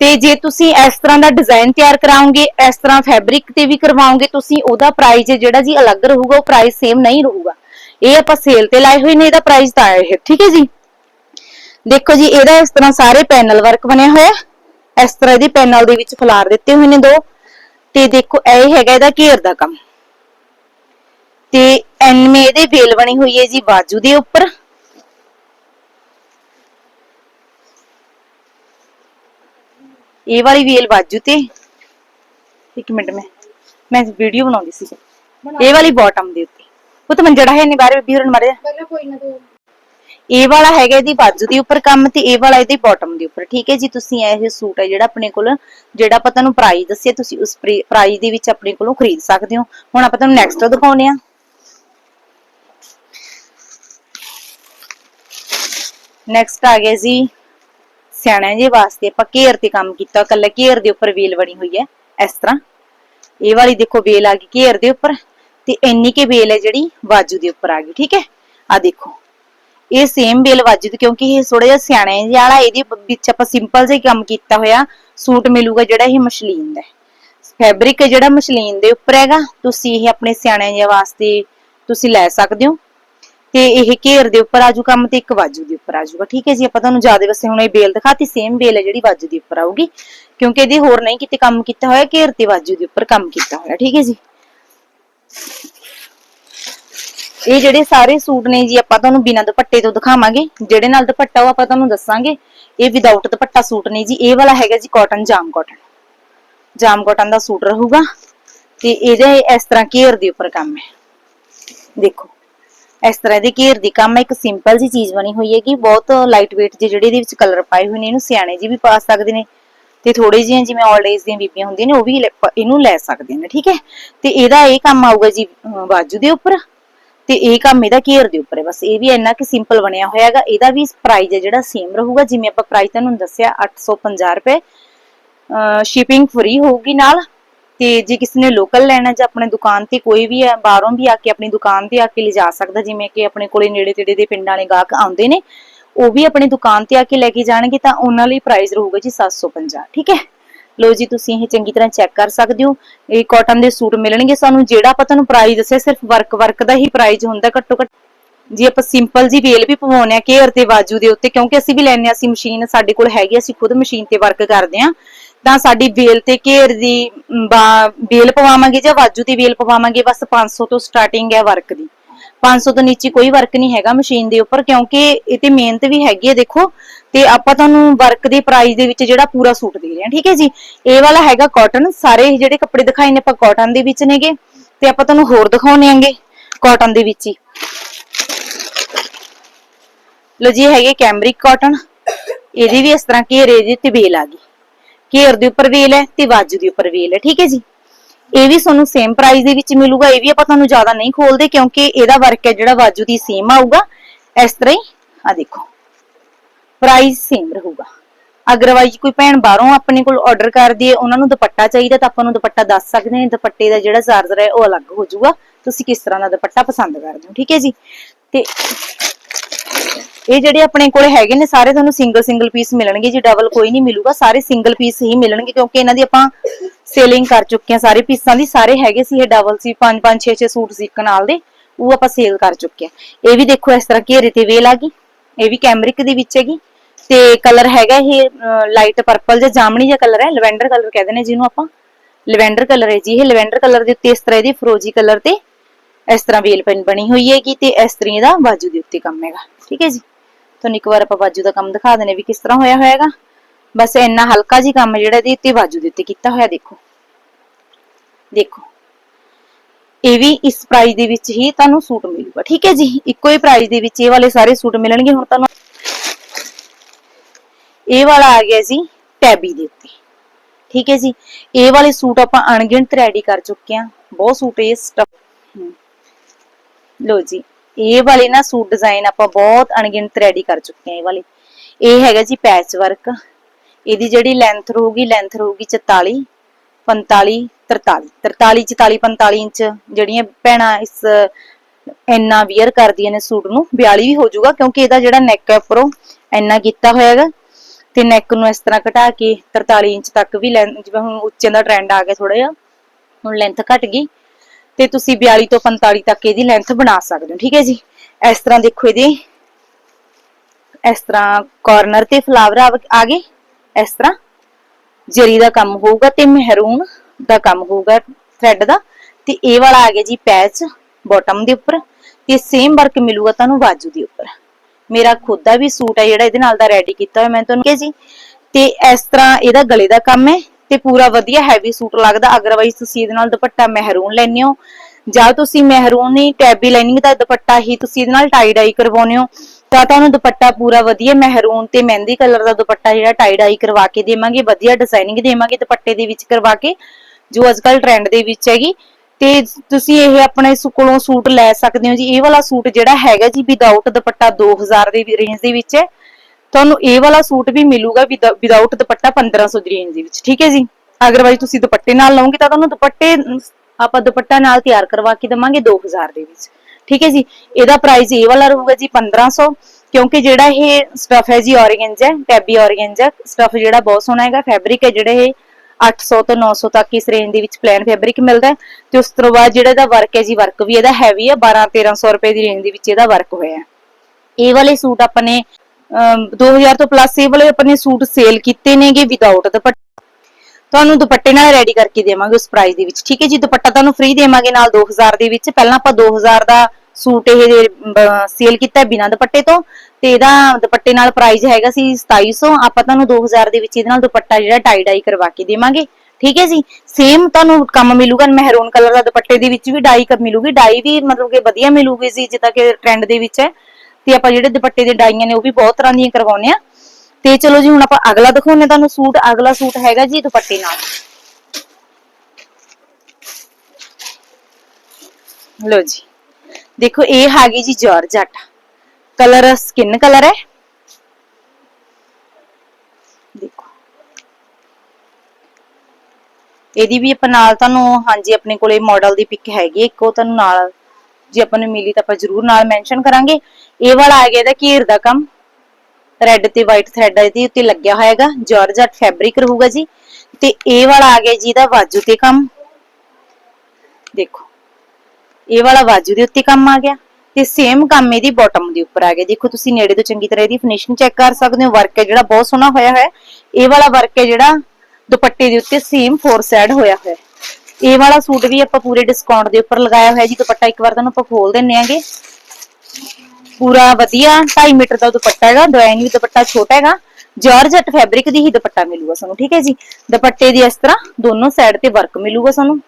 ਤੇ ਜੇ ਤੁਸੀਂ ਇਸ ਤਰ੍ਹਾਂ ਦਾ ਡਿਜ਼ਾਈਨ ਤਿਆਰ ਕਰਾਓਗੇ, ਇਸ ਤਰ੍ਹਾਂ ਫੈਬਰਿਕ ਤੇ ਵੀ ਕਰਵਾਓਗੇ, ਤੁਸੀਂ ਉਹਦਾ ਪ੍ਰਾਈਸ ਜਿਹੜਾ ਜੀ ਅਲੱਗ ਰਹੂਗਾ, ਉਹ ਪ੍ਰਾਈਸ ਸੇਮ ਨਹੀਂ ਰਹੂਗਾ। ਇਹ ਆਪਾਂ ਸੇਲ ਤੇ ਲਾਏ ਹੋਏ ਨੇ, ਇਹਦਾ ਪ੍ਰਾਈਸ ਤਾਂ ਇਹ ਠੀਕ ਹੈ ਜੀ? ਦੇਖੋ ਜੀ, ਇਹਦਾ ਇਸ ਤਰ੍ਹਾਂ ਸਾਰੇ ਪੈਨਲ ਵਰਕ ਬਣਿਆ ਹੋਇਆ। ਇਸ ਤਰ੍ਹਾਂ ਇਹਦੇ ਪੈਨਲ ਦੇ ਵਿੱਚ ਫਲਾਰ ਦਿੱਤੇ ਹੋਏ ਨੇ ਦੋ। ਤੇ ਦੇਖੋ, ਇਹ ਹੈਗਾ ਇਹਦਾ ਘੇਰ ਦਾ ਕੰਮ। ਤੇ ਐਨਮੇ ਇਹਦੇ ਵੇਲ ਬਣੀ ਹੋਈ ਹੈ ਜੀ, ਬਾਜੂ ਦੇ ਉੱਪਰ। ਇਹ ਵਾਲੀ ਵੇਲ ਬਾਜੂ ਤੇ। ਇੱਕ ਮਿੰਟ ਮੈਂ ਮੈਂ ਵੀਡੀਓ ਬਣਾਉਂਦੀ ਸੀ। ਇਹ ਵਾਲੀ ਬਾਟਮ ਦੇ ਉੱਤੇ। ਉਹ ਤਾਂ ਮੰਜੜਾ ਹੈ ਨੇ ਬਾਰੇ ਬੀਬੀ ਹੋਰਨ ਮਾਰੇ ਪਹਿਲਾਂ ਕੋਈ ਨਾ ਤੂੰ ਇਹ ਵਾਲਾ ਹੈਗਾ ਇਹਦੀ ਬਾਜੂ ਦੇ ਉੱਪਰ ਕੰਮ ਤੇ ਇਹ ਵਾਲਾ ਇਹਦੀ ਬਾਟਮ ਦੇ ਉੱਪਰ। ਠੀਕ ਹੈ ਜੀ ਤੁਸੀਂ ਇਹ ਸੂਟ ਹੈ ਜਿਹੜਾ ਆਪਣੇ ਕੋਲ ਜਿਹੜਾ ਆਪਾਂ ਤੁਹਾਨੂੰ ਪ੍ਰਾਈਸ ਦੱਸਿਆ ਤੁਸੀਂ ਉਸ ਪ੍ਰਾਈਸ ਦੇ ਵਿੱਚ ਆਪਣੇ ਕੋਲੋਂ ਖਰੀਦ ਸਕਦੇ ਹੋ। ਹੁਣ ਆਪਾਂ ਤੁਹਾਨੂੰ ਨੈਕਸਟ ਦਿਖਾਉਨੇ ਆ ਨੈਕਸਟ ਆ ਗਿਆ ਜੀ ਸਿਆਣਿਆਂ ਜੀ ਵਾਸਤੇ ਆਪਾਂ ਘੇਰ ਤੇ ਕੰਮ ਕੀਤਾ ਕੱਲਾ ਘੇਰ ਦੇ ਉੱਪਰ ਵੇਲ ਬਣੀ ਹੋਈ ਹੈ ਇਸ ਤਰ੍ਹਾਂ। ਇਹ ਵਾਲੀ ਦੇਖੋ ਵੇਲ ਆ ਗਈ ਘੇਰ ਦੇ ਉੱਪਰ। ਤੇ ਇੰਨੀ ਕੇ ਵੇਲ ਹੈ ਜਿਹੜੀ ਬਾਜੂ ਦੇ ਉੱਪਰ ਆ ਗਈ, ਠੀਕ ਹੈ? ਆ ਦੇਖੋ। ਇਹ ਸੇਮ ਵੇਲ ਵੱਜਦੀ ਕਿਉਂਕਿ ਇਹ ਥੋੜਾ ਜਿਹਾ ਸਿਆਣਾ ਜਿਹਾ ਵਾਲਾ ਇਹਦੇ ਵਿੱਚ ਆਪਾਂ ਸਿੰਪਲ ਜਿਹਾ ਕੰਮ ਕੀਤਾ ਹੋਇਆ, ਸੂਟ ਮਿਲੂਗਾ ਜਿਹੜਾ ਇਹ ਮਸ਼ਲੀਨ ਦਾ ਫੈਬਰਿਕ ਜਿਹੜਾ ਮਸ਼ਲੀਨ ਦੇ ਉੱਪਰ ਹੈਗਾ, ਤੁਸੀਂ ਇਹ ਆਪਣੇ ਸਿਆਣਿਆਂ ਜਿਹੇ ਵਾਸਤੇ ਤੁਸੀਂ ਲੈ ਸਕਦੇ ਹੋ। ਤੇ ਇਹ ਘੇਰ ਦੇ ਉੱਪਰ ਆਜੂ ਕੰਮ ਤੇ ਇੱਕ ਵਾਜੂ ਦੇ ਉੱਪਰ ਆਜੂਗਾ, ਠੀਕ ਹੈ ਜੀ? ਆਪਾਂ ਤੁਹਾਨੂੰ ਜ਼ਿਆਦਾ ਵਸੇ ਹੁਣ ਇਹ ਬੇਲ ਦਿਖਾਤੀ ਸੇਮ ਬੇਲ ਹੈ ਜਿਹੜੀ ਵਾਜੂ ਦੇ ਉੱਪਰ ਆਊਗੀ। ਕਿਉਂਕਿ ਇਹਦੇ ਹੋਰ ਨਹੀਂ ਕਿਤੇ ਕੰਮ ਕੀਤਾ ਹੋਇਆ, ਘੇਰ ਤੇ ਵਾਜੂ ਦੇ ਉੱਪਰ ਕੰਮ ਕੀਤਾ ਹੋਇਆ, ਠੀਕ ਹੈ ਜੀ? ਇਹ ਜਿਹੜੇ ਸਾਰੇ ਸੂਟ ਨੇ ਜੀ, ਆਪਾਂ ਤੁਹਾਨੂੰ ਬਿਨਾਂ ਦੁਪੱਟੇ ਤੋਂ ਦਿਖਾਵਾਂਗੇ। ਜਿਹੜੇ ਨਾਲ ਦੁਪੱਟਾ ਉਹ ਆਪਾਂ ਤੁਹਾਨੂੰ ਦੱਸਾਂਗੇ। ਇਹ ਵਿਦਆਊਟ ਦੁਪੱਟਾ ਸੂਟ ਨੇ ਜੀ। ਇਹ ਵਾਲਾ ਹੈਗਾ ਜੀ cotton jam cotton jam cotton ਦਾ ਸੂਟ ਰਹੂਗਾ। ਤੇ ਇਹਦੇ ਇਸ ਤਰ੍ਹਾਂ ਘੇਰ ਦੇ ਉੱਪਰ ਕੰਮ ਹੈ। ਦੇਖੋ, ਇਸ ਤਰ੍ਹਾਂ ਦੇ ਘੇਰ ਦੀ ਕੰਮ ਇੱਕ ਸਿੰਪਲ ਜੀ ਚੀਜ਼ ਬਣੀ ਹੋਈ ਹੈ ਕਿ ਬਹੁਤ ਲਾਈਟ weight ਜੇ ਜਿਹੜੇ ਇਹਦੇ ਵਿੱਚ ਕਲਰ ਪਾਏ ਹੋਏ ਨੇ। ਇਹਨੂੰ ਸਿਆਣੇ ਜੀ ਵੀ ਪਾ ਸਕਦੇ ਨੇ। ਤੇ ਥੋੜੀ ਜਿਹੀਆਂ ਜਿਵੇਂ 올ਡ ਏਜ ਦੀਆਂ ਬੀਬੀਆਂ ਹੁੰਦੀਆਂ ਨੇ, ਉਹ ਵੀ ਲੈ- ਇਹਨੂੰ ਲੈ ਸਕਦੇ ਨੇ, ਠੀਕ ਹੈ? ਤੇ ਇਹਦਾ ਇਹ ਕੰਮ ਆਊਗਾ ਜੀ ਅਹ ਬਾਜੂ ਦੇ ਉੱਪਰ ਤੇ ਇਹ ਕੰਮ ਇਹਦਾ ਘੇਰ ਦੇ ਉੱਪਰ ਹੈ, ਬਸ ਇਹ ਵੀ ਇੰਨਾ ਕਿ ਸਿੰਪਲ ਬਣਿਆ ਹੋਇਆ ਹੈਗਾ। ਇਹਦਾ ਵੀ ਪ੍ਰਾਈਸ ਹੈ ਜਿਹੜਾ ਸੇਮ ਰਹੂਗਾ, ਜਿਵੇਂ ਆਪਾਂ ਪ੍ਰਾਈਸ ਤੁਹਾਨੂੰ ਦੱਸਿਆ 850 ਰੁਪਏ। ਸ਼ਿਪਿੰਗ ਫ੍ਰੀ ਹੋਊਗੀ ਨਾਲ ਤੇ ਜੇ ਕਿਸੇ ਨੇ ਲੋਕਲ ਲੈਣਾ ਜਾਂ ਆਪਣੇ ਦੁਕਾਨ ਤੇ ਕੋਈ ਵੀ ਹੈ, ਬਾਹਰੋਂ ਵੀ ਆ ਕੇ ਆਪਣੀ ਦੁਕਾਨ ਤੇ ਆ ਕੇ ਲਿਜਾ ਸਕਦਾ, ਜਿਵੇਂ ਕਿ ਆਪਣੇ ਕੋਲੇ ਨੇੜੇ ਤੇੜੇ ਦੇ ਪਿੰਡਾਂ ਵਾਲੇ ਗਾਹਕ ਆਉਂਦੇ ਨੇ ਉਹ ਵੀ ਆਪਣੀ ਦੁਕਾਨ ਤੇ ਆ ਕੇ ਲੈ ਕੇ ਜਾਣਗੇ ਤਾਂ ਉਹਨਾਂ ਲਈ ਪ੍ਰਾਈਸ ਰਹੂਗਾ ਜੀ 750 ਠੀਕ ਹੈ? ਲੋ ਜੀ, ਤੁਸੀਂ ਇਹ ਚੰਗੀ ਤਰ੍ਹਾਂ ਚੈੱਕ ਕਰ ਸਕਦੇ ਹੋ। ਇਹ ਕਾਟਨ ਦੇ ਸੂਟ ਮਿਲਣਗੇ ਸਾਨੂੰ, ਜਿਹੜਾ ਆਪਾਂ ਤੁਹਾਨੂੰ ਪ੍ਰਾਈਸ ਦੱਸਿਆ ਸਿਰਫ ਵਰਕ ਵਰਕ ਦਾ ਹੀ ਪ੍ਰਾਈਸ ਹੁੰਦਾ ਘੱਟੋ ਘੱਟ ਜੇ ਆਪਾਂ ਸਿੰਪਲ ਜੀ ਵੇਲ ਵੀ ਪਵਾਉਨੇ ਆ ਘੇਰ ਤੇ ਬਾਜੂ ਦੇ ਉੱਤੇ, ਕਿਉਂਕਿ ਅਸੀਂ ਵੀ ਲੈਣੇ ਆ ਅਸੀਂ ਮਸ਼ੀਨ ਸਾਡੇ ਕੋਲ ਹੈਗੀ ਅਸੀਂ ਖੁਦ ਮਸ਼ੀਨ ਤੇ ਵਰਕ ਕਰਦੇ ਆ ਤਾਂ ਸਾਡੀ ਵੇਲ ਤੇ ਘੇਰ ਦੀ ਵੇਲ ਪਵਾਵਾਂਗੇ ਜਾਂ ਬਾਜੂ ਦੀ ਵੇਲ ਪਵਾਵਾਂਗੇ, ਬਸ 500 ਤੋਂ ਸਟਾਰਟਿੰਗ ਹੈ ਵਰਕ ਦੀ। 500 ਤੋਂ ਨੀਚੇ ਕੋਈ ਵਰਕ ਨਹੀਂ ਹੈਗਾ ਮਸ਼ੀਨ ਦੇ ਉੱਪਰ, ਕਿਉਂਕਿ ਇਹ ਤੇ ਮਿਹਨਤ ਵੀ ਹੈਗੀ ਹੈ, ਦੇਖੋ। ਤੇ ਆਪਾਂ ਤੁਹਾਨੂੰ ਵਰਕ ਦੇ ਪ੍ਰਾਈਸ ਦੇ ਵਿੱਚ ਜਿਹੜਾ ਪੂਰਾ ਸੂਟ ਦੇ ਰਹੇ ਹਾਂ, ਠੀਕ ਹੈ ਜੀ? ਇਹ ਵਾਲਾ ਹੈਗਾ ਕਾਟਨ ਸਾਰੇ ਜਿਹੜੇ ਕੱਪੜੇ ਦਿਖਾਏ ਨੇ ਆਪਾਂ ਕਾਟਨ ਦੇ ਵਿੱਚ ਨੇਗੇ, ਤੇ ਆਪਾਂ ਤੁਹਾਨੂੰ ਹੋਰ ਦਿਖਾਉਣੇ ਆਂਗੇ ਕਾਟਨ ਦੇ ਵਿੱਚ ਹੀ। ਲੋ ਜੀ ਹੈਗੇ ਕੈਮਰਿਕ ਕਾਟਨ ਇਹਦੀ ਵੀ ਇਸ ਤਰ੍ਹਾਂ ਘੇਰੇ ਦੇ ਤੇ ਵੇਲ ਆ ਗਈ। ਘੇਰ ਦੇ ਉੱਪਰ ਵੇਲ ਹੈ ਤੇ ਬਾਜੂ ਦੇ ਉੱਪਰ ਵੇਲ ਹੈ, ਠੀਕ ਹੈ ਜੀ? ਇਹ ਵੀ ਤੁਹਾਨੂੰ ਸੇਮ ਪ੍ਰਾਈਸ ਦੇ ਵਿੱਚ ਮਿਲੂਗਾ, ਇਹ ਵੀ ਆਪਾਂ ਤੁਹਾਨੂੰ ਜ਼ਿਆਦਾ ਨਹੀਂ ਖੋਲਦੇ ਕਿਉਂਕਿ ਇਹਦਾ ਵਰਕ ਹੈ ਜਿਹੜਾ ਬਾਜੂ ਦੀ ਸੇਮ ਆਊਗਾ। ਇਸ ਤਰ੍ਹਾਂ ਹੀ ਆ ਦੇਖੋ ਪ੍ਰਾਈਸ ਸੇਮ ਰਹੂਗਾ। ਅਗਰਵਾਈਜ਼ ਕੋਈ ਭੈਣ ਬਾਹਰੋਂ ਆਪਣੇ ਕੋਲ ਆਰਡਰ ਕਰਦੀ ਹੈ ਉਹਨਾਂ ਨੂੰ ਦੁਪੱਟਾ ਚਾਹੀਦਾ ਤਾਂ ਆਪਾਂ ਨੂੰ ਦੁਪੱਟਾ ਦੱਸ ਸਕਦੇ ਨੇ ਦੁਪੱਟੇ ਦਾ ਜਿਹੜਾ ਚਾਰਜਰ ਹੈ ਉਹ ਅਲੱਗ ਹੋ ਜਾਊਗਾ। ਤੁਸੀਂ ਕਿਸ ਤਰ੍ਹਾਂ ਦਾ ਦੁਪੱਟਾ ਪਸੰਦ ਕਰਦੇ ਹੋ, ਠੀਕ ਹੈ ਜੀ? ਤੇ ਇਹ ਜਿਹੜੇ ਆਪਣੇ ਕੋਲੇ ਹੈਗੇ ਨੇ, ਸਾਰੇ ਤੁਹਾਨੂੰ ਸਿੰਗਲ ਸਿੰਗਲ ਪੀਸ ਮਿਲਣਗੇ ਜੀ ਡਬਲ ਕੋਈ ਨਹੀਂ ਮਿਲੂਗਾ, ਸਾਰੇ ਸਿੰਗਲ ਪੀਸ ਹੀ ਮਿਲਣਗੇ ਕਿਉਂਕਿ ਇਹਨਾਂ ਦੀ ਆਪਾਂ ਸੇਲਿੰਗ ਕਰ ਚੁੱਕੇ ਹਾਂ, ਸਾਰੇ ਪੀਸਾਂ ਦੀ ਸਾਰੇ ਹੈਗੇ ਸੀ, ਇਹ ਡਬਲ ਸੀ 5 5 6 6 ਸੂਟ ਸੀ ਇੱਕ ਦੇ, ਉਹ ਆਪਾਂ ਸੇਲ ਕਰ ਚੁੱਕੇ ਹਾਂ। ਇਹ ਵੀ ਦੇਖੋ ਇਸ ਤਰ੍ਹਾਂ ਘੇਰੇ ਤੇ ਵੇਲ ਆ ਗਈ, ਇਹ ਵੀ ਕੈਮਰਿਕ ਦੇ ਵਿੱਚ ਹੈਗੀ ਤੇ ਕਲਰ ਹੈਗਾ ਇਹ ਲਾਈਟ ਪਰਪਲ ਜਾਂ ਜਾਮਣੀ ਜਿਹਾ ਕਲਰ ਹੈ ਲਵੈਂਡਰ ਕਲਰ ਕਹਿੰਦੇ ਨੇ ਜਿਹਨੂੰ ਆਪਾਂ। ਲਵੈਂਡਰ ਕਲਰ ਹੈ ਜੀ, ਇਹ ਲਵੈਂਡਰ ਕਲਰ ਦੇ ਉੱਤੇ ਇਸ ਤਰ੍ਹਾਂ ਇਹਦੀ ਫਰੋਜੀ ਕਲਰ ਤੇ ਇਸ ਤਰ੍ਹਾਂ ਵੇਲ ਪੈਨ ਬਣੀ ਹੋਈ ਹੈਗੀ ਤੇ ਇਸ ਤਰ੍ਹਾਂ ਦਾ ਬਾਜੂ ਦੇ ਉੱਤੇ ਕੰਮ ਹੈਗਾ। ਠੀਕ ਹੈ ਜੀ? ਤੁਹਾਨੂੰ ਇੱਕ ਵਾਰ ਆਪਾਂ ਬਾਜੂ ਦਾ ਕੰਮ ਦਿਖਾ ਦਨੇ ਵੀ ਕਿਸ ਤਰ੍ਹਾਂ ਹੋਇਆ ਹੋਇਆਗਾ। ਬਸ ਇੰਨਾ ਹਲਕਾ ਜੀ ਕੰਮ ਜਿਹੜਾ ਇਹਦੇ ਉੱਤੇ ਬਾਜੂ ਦੇ ਉੱਤੇ ਕੀਤਾ ਹੋਇਆ, ਦੇਖੋ। ਦੇਖੋ। ਇਹ ਵੀ ਇਸ ਪ੍ਰਾਈਸ ਦੇ ਵਿੱਚ ਹੀ ਤੁਹਾਨੂੰ ਸੂਟ ਮਿਲੂਗਾ, ਠੀਕ ਹੈ ਜੀ? ਇੱਕੋ ਹੀ ਪ੍ਰਾਈਸ ਦੇ ਵਿੱਚ ਇਹ ਵਾਲੇ ਸਾਰੇ ਸੂਟ ਮਿਲਣਗੇ ਹੁਣ ਤੁਹਾਨੂੰ। ਇਹ ਵਾਲਾ ਆ ਗਿਆ ਜੀ ਟੈਬੀ ਦੇ ਉੱਤੇ। ਠੀਕ ਹੈ ਜੀ? ਇਹ ਵਾਲੇ ਸੂਟ ਆਪਾਂ ਅਣਗਿਣਤ ਰੈਡੀ ਕਰ ਚੁੱਕੇ ਆ ਬਹੁਤ ਸੂਟ ਇਹ ਸਟਫ ਲੋ ਜੀ। ਇਹ ਵਾਲੇ ਨਾ ਸੂਟ ਡਿਜ਼ਾਈਨ ਆਪਾਂ ਬਹੁਤ ਅਣਗਿਣਤ ਰੈਡੀ ਕਰ ਚੁੱਕੇ ਆ ਇਹ ਵਾਲੇ। ਇਹ ਹੈਗਾ ਜੀ ਪੈਚ ਵਰਕ ਇਹਦੀ ਜਿਹੜੀ ਲੈਂਥ ਰਹੂਗੀ ਲੈਂਥ ਰਹੂਗੀ 44 45 43 43 44 45 ਇੰਚ ਜਿਹੜੀਆਂ ਭੈਣਾਂ ਇਸ ਇੰਨਾ ਵੀਅਰ ਕਰਦੀਆਂ ਨੇ ਸੂਟ ਨੂੰ 42 ਵੀ ਹੋ ਜਾਊਗਾ ਕਿਉਂਕਿ ਇਹਦਾ ਜਿਹੜਾ ਨੈਕ ਹੈ ਉੱਪਰੋਂ, ਇੰਨਾ ਕੀਤਾ ਹੋਇਆ ਹੈਗਾ। ਤੇ ਨੈਕ ਨੂੰ ਇਸ ਤਰ੍ਹਾਂ ਘਟਾ ਕੇ 43 ਇੰਚ ਤੱਕ ਵੀ ਜਿਵੇਂ ਹੁਣ ਉੱਚੇ ਦਾ ਟ੍ਰੈਂਡ ਆ ਗਿਆ ਥੋੜਾ ਜਿਹਾ, ਹੁਣ ਲੈਂਥ ਘਟ ਗਈ। ਤੇ ਤੁਸੀਂ 42 ਤੋਂ 45 ਤੱਕ ਇਹਦੀ ਲੈਂਥ ਬਣਾ ਸਕਦੇ ਹੋ, ਠੀਕ ਹੈ ਜੀ? ਇਸ ਤਰ੍ਹਾਂ ਦੇਖੋ ਇਹਦੇ, ਇਸ ਤਰ੍ਹਾਂ ਕਾਰਨਰ ਤੇ ਫਲਾਵਰ ਆ ਗਏ? ਇਸ ਤਰ੍ਹਾਂ ਜਰੀ ਦਾ ਕੰਮ ਹੋਊਗਾ ਤੇ ਮਹਿਰੂਨ ਦਾ ਕੰਮ ਹੋਊਗਾ ਥ੍ਰੈਡ ਦਾ। ਤੇ ਇਹ ਵਾਲਾ ਆ ਗਿਆ ਜੀ ਪੈਚ ਬਾਟਮ ਦੇ ਉੱਪਰ ਤੇ ਸੇਮ ਵਰਕ ਮਿਲੂਗਾ ਤੁਹਾਨੂੰ ਬਾਜੂ ਦੇ ਉੱਪਰ। ਮੇਰਾ ਖੁਦ ਦਾ ਵੀ ਸੂਟ ਹੈ ਜਿਹੜਾ ਇਹਦੇ ਨਾਲ ਦਾ ਰੈਡੀ ਕੀਤਾ ਹੋਇਆ, ਮੈਂ ਤੁਹਾਨੂੰ ਕਿਹਾ ਜੀ। ਤੇ ਇਸ ਤਰ੍ਹਾਂ ਇਹਦਾ ਗਲੇ ਦਾ ਕੰਮ ਹੈ। ਤੇ ਪੂਰਾ ਵਧੀਆ ਹੈਵੀ ਸੂਟ ਲੱਗਦਾ। ਅਗਰਵਾਈਜ਼ ਤੁਸੀਂ ਇਹਦੇ ਨਾਲ ਦੁਪੱਟਾ ਮਹਿਰੂਨ ਲੈਣੇ ਹੋ। ਜਾਂ ਤੁਸੀਂ ਮਹਿਰੂਨ ਹੀ ਟੈਬੀ ਲਾਈਨਿੰਗ ਦਾ ਦੁਪੱਟਾ ਹੀ ਤੁਸੀਂ ਇਹਦੇ ਨਾਲ ਟਾਈ ਡਾਈ ਕਰਵਾਉਨੇ ਹੋ। ਤਾਂ ਤੁਹਾਨੂੰ ਦੁਪੱਟਾ ਪੂਰਾ ਵਧੀਆ ਮਹਿਰੂਨ ਤੇ ਮਹਿੰਦੀ ਕਲਰ ਦਾ ਦੁਪੱਟਾ ਜਿਹੜਾ ਟਾਈ ਡਾਈ ਕਰਵਾ ਕੇ ਦੇਵਾਂਗੇ, ਵਧੀਆ ਡਿਜ਼ਾਈਨਿੰਗ ਦੇਵਾਂਗੇ ਦੁਪੱਟੇ ਦੇ ਵਿੱਚ ਕਰਵਾ ਕੇ, ਜੋ ਅੱਜਕੱਲ ਟ੍ਰੈਂਡ ਦੇ ਵਿੱਚ ਹੈਗੀ। ਤੇ ਤੁਸੀਂ ਇਹ ਆਪਣੇ ਕੋਲੋਂ ਸੂਟ ਲੈ ਸਕਦੇ ਹੋ ਜੀ। ਇਹ ਵਾਲਾ ਸੂਟ ਜਿਹੜਾ ਹੈਗਾ ਜੀ ਵਿਦਆਊਟ ਦੁਪੱਟਾ 2000 ਦੇ ਰੇਂਜ ਦੇ ਵਿੱਚ ਹੈ। ਤੁਹਾਨੂੰ ਇਹ ਵਾਲਾ ਸੂਟ ਵੀ ਮਿਲੂਗਾ ਵਿਦਆਊਟ ਦੁਪੱਟਾ 1500 ਦੀ ਰੇਂਜ ਦੇ ਵਿੱਚ ਠੀਕ ਹੈ ਜੀ? ਅਗਰਵਾਈਜ਼ ਤੁਸੀਂ ਦੁਪੱਟੇ ਨਾਲ ਲਓਗੇ ਤਾਂ ਤੁਹਾਨੂੰ ਦੁਪੱਟੇ ਆਪਾਂ ਦੁਪੱਟਾ ਨਾਲ ਤਿਆਰ ਕਰਵਾ ਕੇ ਦਵਾਂਗੇ 2000 ਦੇ ਵਿੱਚ ਠੀਕ ਹੈ ਜੀ? ਇਹਦਾ ਪ੍ਰਾਈਸ ਇਹ ਵਾਲਾ ਰਹੂਗਾ ਜੀ 1500 ਕਿਉਂਕਿ ਜਿਹੜਾ ਇਹ ਸਟਫ ਹੈ ਜੀ ਔਰਗੈਂਜਾ ਹੈ ਟੈਬੀ ਔਰਗੈਂਜਾ ਸਟਫ ਜਿਹੜਾ ਬਹੁਤ ਸੋਹਣਾ ਹੈਗਾ ਫੈਬਰਿਕ ਹੈ ਜਿਹੜੇ ਇਹ 800 ਤੋਂ 900 ਤੱਕ ਇਸ ਰੇਂਜ ਦੇ ਵਿੱਚ ਪਲਾਨ ਫੈਬਰਿਕ ਮਿਲਦਾ ਹੈ ਤੇ ਉਸ ਤੋਂ ਬਾਅਦ ਜਿਹੜਾ ਇਹਦਾ ਵਰਕ ਹੈ ਜੀ ਵਰਕ ਵੀ ਇਹਦਾ ਹੈਵੀ ਹੈ 12 1300 ਰੁਪਏ ਦੀ ਰੇਂਜ ਦੇ ਵਿੱਚ ਇਹਦਾ ਵਰਕ ਹੋਇਆ ਹੈ। ਇਹ ਵਾਲੇ ਸੂਟ ਆਪਣੇ ਅਮ, 2000 ਤੋਂ ਪਲੱਸ ਇਹ ਵਾਲੇ ਆਪਣੇ ਸੂਟ ਸੇਲ ਕੀਤੇ ਨੇਗੇ ਵਿਦਆਊਟ ਦੁਪੱਟਾ ਤੁਹਾਨੂੰ ਦੁਪੱਟੇ ਨਾਲ ਰੈਡੀ ਕਰਕੇ ਦੇਵਾਂਗੇ ਉਸ ਪ੍ਰਾਈਸ ਦੇ ਵਿੱਚ, ਠੀਕ ਹੈ ਜੀ? ਦੁਪੱਟਾ ਤੁਹਾਨੂੰ ਫ੍ਰੀ ਦੇਵਾਂਗੇ ਨਾਲ 2000 ਦੇ ਵਿੱਚ। ਪਹਿਲਾਂ ਆਪਾਂ 2000 ਦਾ ਸੂਟ ਇਹ ਸੇਲ ਕੀਤਾ ਬਿਨਾਂ ਦੁਪੱਟੇ ਤੋਂ ਤੇ ਇਹਦਾ ਦੁਪੱਟੇ ਨਾਲ ਪ੍ਰਾਈਸ ਹੈਗਾ ਸੀ 2700 ਆਪਾਂ ਤੁਹਾਨੂੰ 2000 ਦੇ ਵਿੱਚ ਇਹਦੇ ਨਾਲ ਦੁਪੱਟਾ ਜਿਹੜਾ ਟਾਈ ਡਾਈ ਕਰਵਾ ਕੇ ਦੇਵਾਂਗੇ, ਠੀਕ ਹੈ ਜੀ? ਸੇਮ ਤੁਹਾਨੂੰ ਕੰਮ ਮਿਲੂਗਾ ਮਹਿਰੂਨ ਕਲਰ ਦਾ ਦੁਪੱਟੇ ਦੇ ਵਿੱਚ ਵੀ ਡਾਈ ਕਰ ਮਿਲੂਗੀ ਡਾਈ ਵੀ ਮਤਲਬ ਕਿ ਵਧੀਆ ਮਿਲੂਗੀ ਜੀ, ਜਿੱਦਾਂ ਕਿ ਟ੍ਰੈਂਡ ਦੇ ਵਿੱਚ ਹੈ। ਤੇ ਆਪਾਂ ਜਿਹੜੇ ਦੁਪੱਟੇ ਦੇ ਡਾਈਆਂ ਨੇ ਉਹ ਵੀ ਬਹੁਤ ਤਰ੍ਹਾਂ ਦੀਆਂ ਕਰਵਾਉਂਦੇ ਆ ਤੇ ਚਲੋ ਜੀ, ਹੁਣ ਆਪਾਂ ਅਗਲਾ ਦਿਖਾਉਂਦੇ ਤੁਹਾਨੂੰ ਸੂਟ। ਅਗਲਾ ਸੂਟ ਹੈਗਾ ਜੀ ਦੁਪੱਟੇ ਨਾਲ। ਲੋ ਜੀ। ਦੇਖੋ, ਇਹ ਹੈਗੀ ਜੀ ਜਾਰਜਟ ਕਲਰ ਸਕਿਨ ਕਲਰ ਹੈ। ਦੇਖੋ। ਇਹਦੀ ਵੀ ਆਪਾਂ ਨਾਲ ਤੁਹਾਨੂੰ, ਹਾਂਜੀ, ਆਪਣੇ ਕੋਲੇ ਮਾਡਲ ਦੀ ਪਿਕ ਹੈਗੀ ਇੱਕ ਉਹ ਤੁਹਾਨੂੰ ਨਾਲ ਜੇ ਆਪਾਂ ਨੂੰ ਮਿਲੀ ਤਾਂ ਆਪਾਂ ਜ਼ਰੂਰ ਨਾਲ ਮੈਂਸ਼ਨ ਕਰਾਂਗੇ। ਇਹ ਵਾਲਾ ਆ ਗਿਆ ਇਹਦਾ ਘੇਰ ਦਾ ਕੰਮ। ਰੈੱਡ ਤੇ ਵਾਈਟ ਥ੍ਰੈਡ ਇਹਦੇ ਉੱਤੇ ਲੱਗਿਆ ਹੋਏਗਾ ਜਾਰਜਟ ਫੈਬਰਿਕ ਰਹੂਗਾ ਜੀ। ਤੇ ਇਹ ਵਾਲਾ ਆ ਗਿਆ ਜੀ ਇਹਦਾ ਬਾਜੂ ਤੇ ਕੰਮ। ਦੇਖੋ। ਇਹ ਵਾਲਾ ਬਾਜੂ ਦੇ ਉੱਤੇ ਕੰਮ ਆ ਗਿਆ। ਤੇ ਸੇਮ ਕੰਮ ਇਹਦੀ ਬਾਟਮ ਦੇ ਉੱਪਰ ਆ ਗਿਆ। ਦੇਖੋ ਤੁਸੀਂ ਨੇੜੇ ਤੋਂ ਚੰਗੀ ਤਰ੍ਹਾਂ ਇਹਦੀ ਫਿਨਿਸ਼ਿੰਗ ਚੈੱਕ ਕਰ ਸਕਦੇ ਹੋ। ਵਰਕ ਹੈ ਜਿਹੜਾ, ਬਹੁਤ ਸੋਹਣਾ ਹੋਇਆ ਹੋਇਆ। ਇਹ ਵਾਲਾ ਵਰਕ ਹੈ ਜਿਹੜਾ, ਦੁਪੱਟੇ ਦੇ ਉੱਤੇ ਸੇਮ ਫੋਰ ਸਾਈਡ ਹੋਇਆ ਹੋਇਆ। ਇਹ ਵਾਲਾ ਸੂਟ ਵੀ ਆਪਾਂ ਪੂਰੇ ਡਿਸਕਾਊਂਟ ਦੇ ਉੱਪਰ ਲਗਾਇਆ ਹੋਇਆ ਜੀ, ਦੁਪੱਟਾ ਇੱਕ ਵਾਰ ਤੁਹਾਨੂੰ ਆਪਾਂ ਖੋਲ ਦਿੰਨੇ ਆਂਗੇ। ਪੂਰਾ ਵਧੀਆ 2.5 ਮੀਟਰ ਦਾ ਦੁਪੱਟਾ ਹੈਗਾ ਡਿਜ਼ਾਈਨ ਵੀ ਦੁਪੱਟਾ ਛੋਟਾ ਹੈਗਾ। ਜਾਰਜਟ ਫੈਬਰਿਕ ਦੀ ਹੀ ਦੁਪੱਟਾ ਮਿਲੂਗਾ ਤੁਹਾਨੂੰ, ਠੀਕ ਹੈ ਜੀ? ਦੁਪੱਟੇ ਦੀ ਇਸ ਤਰ੍ਹਾਂ ਦੋਨੋਂ ਸਾਈਡ ਤੇ ਵਰਕ ਮਿਲੂਗਾ ਸਾਨੂੰ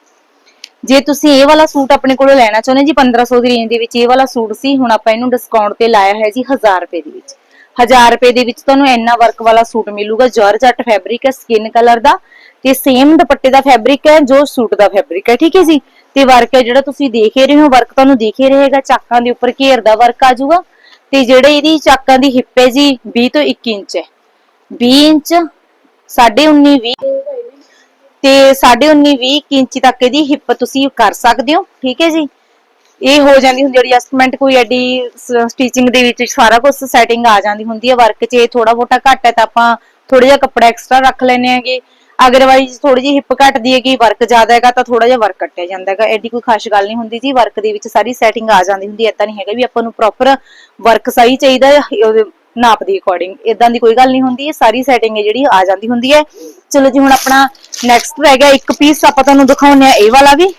ਜੇ ਤੁਸੀਂ ਇਹ ਵਾਲਾ ਸੂਟ ਆਪਣੇ ਕੋਲੋਂ ਲੈਣਾ ਚਾਹੁੰਦੇ ਜੀ 1500 ਦੀ ਰੇਂਜ ਦੇ ਵਿੱਚ ਇਹ ਵਾਲਾ ਸੂਟ ਸੀ, ਹੁਣ ਆਪਾਂ ਇਹਨੂੰ ਡਿਸਕਾਊਂਟ ਤੇ ਲਾਇਆ ਹੈ ਜੀ 1000 ਰੁਪਏ ਦੇ ਵਿੱਚ। 1000 ਰੁਪਏ ਦੇ ਵਿੱਚ ਤੁਹਾਨੂੰ ਇੰਨਾ ਵਰਕ ਵਾਲਾ ਸੂਟ ਮਿਲੂਗਾ ਜਾਰਜਟ ਫੈਬਰਿਕ ਹੈ ਸਕਿਨ ਕਲਰ ਦਾ। ਤੇ ਸੇਮ ਦੁਪੱਟੇ ਦਾ ਫੈਬਰਿਕ ਹੈ, ਜੋ ਸੂਟ ਦਾ ਫੈਬਰਿਕ ਹੈ, ਠੀਕ ਹੈ ਜੀ? ਤੇ ਵਰਕ ਹੈ ਜਿਹੜਾ ਤੁਸੀਂ ਦੇਖ ਹੀ ਰਹੇ ਹੋ ਵਰਕ ਤੁਹਾਨੂੰ ਦੇਖ ਹੀ ਰਹੇਗਾ, ਚਾਕਾਂ ਦੇ ਉੱਪਰ ਘੇਰ ਦਾ ਵਰਕ ਆ ਜਾਊਗਾ। ਤੇ ਜਿਹੜੇ ਇਹਦੀ ਚਾਕਾਂ ਦੀ ਹਿੱਪ ਹੈ ਜੀ 20 ਤੋਂ 21 ਇੰਚ ਹੈ। 20 ਇੰਚ 19.5 20 ਤੇ 19.5 20 ਇੰਚ ਤੱਕ ਇਹਦੀ ਹਿੱਪ ਤੁਸੀਂ ਕਰ ਸਕਦੇ ਹੋ, ਠੀਕ ਹੈ ਜੀ? ਇਹ ਹੋ ਜਾਂਦੀ ਹੁੰਦੀ ਐਡਜਸਟਮੈਂਟ ਕੋਈ ਐਡੀ ਸਟਿਚਿੰਗ ਦੇ ਵਿੱਚ ਸਾਰਾ ਕੁਝ ਸੈਟਿੰਗ ਆ ਜਾਂਦੀ ਹੁੰਦੀ ਹੈ ਵਰਕ 'ਚ। ਇਹ ਥੋੜਾ ਬਹੁਤਾ ਘੱਟ ਹੈ, ਤਾਂ ਆਪਾਂ ਥੋੜਾ ਜਿਹਾ ਕੱਪੜਾ ਐਕਸਟਰਾ ਰੱਖ ਲੈਨੇ ਆਂਗੇ ਅਗਰਵਾਈਜ਼ ਥੋੜੀ ਜਿਹੀ ਹਿੱਪ ਘਟਦੀ ਹੈ ਵਰਕ ਜ਼ਿਆਦਾ ਹੈਗਾ ਤਾਂ ਥੋੜਾ ਜਿਹਾ ਵਰਕ ਕੱਟਿਆ ਜਾਂਦਾ ਹੈਗਾ। ਐਡੀ ਕੋਈ ਖਾਸ ਗੱਲ ਨਹੀਂ ਹੁੰਦੀ ਜੀ। ਵਰਕ ਦੇ ਵਿੱਚ ਸਾਰੀ ਸੈਟਿੰਗ ਆ ਜਾਂਦੀ ਹੁੰਦੀ ਹੈ। ਨਹੀਂ ਹੈਗਾ ਵੀ ਆਪਾਂ ਨੂੰ ਪ੍ਰੋਪਰ ਵਰਕ ਸਹੀ ਚਾਹੀਦਾ ਉਹਦੇ ਨਾਪ ਦੇ ਅਕੋਰਡਿੰਗ ਇਦਾਂ ਦੀ ਕੋਈ ਗੱਲ ਨਹੀਂ ਹੁੰਦੀ। ਇਹ ਸਾਰੀ ਸੈਟਿੰਗ ਹੈ ਜਿਹੜੀ, ਆ ਜਾਂਦੀ ਹੁੰਦੀ ਹੈ। ਚਲੋ ਜੀ, ਹੁਣ ਆਪਣਾ ਨੈਕਸਟ ਰਹਿ ਗਿਆ ਇੱਕ ਪੀਸ ਆਪਾਂ ਤੁਹਾਨੂੰ ਦਿਖਾਉਂਦੇ ਆ ਇਹ ਵਾਲਾ ਵੀ।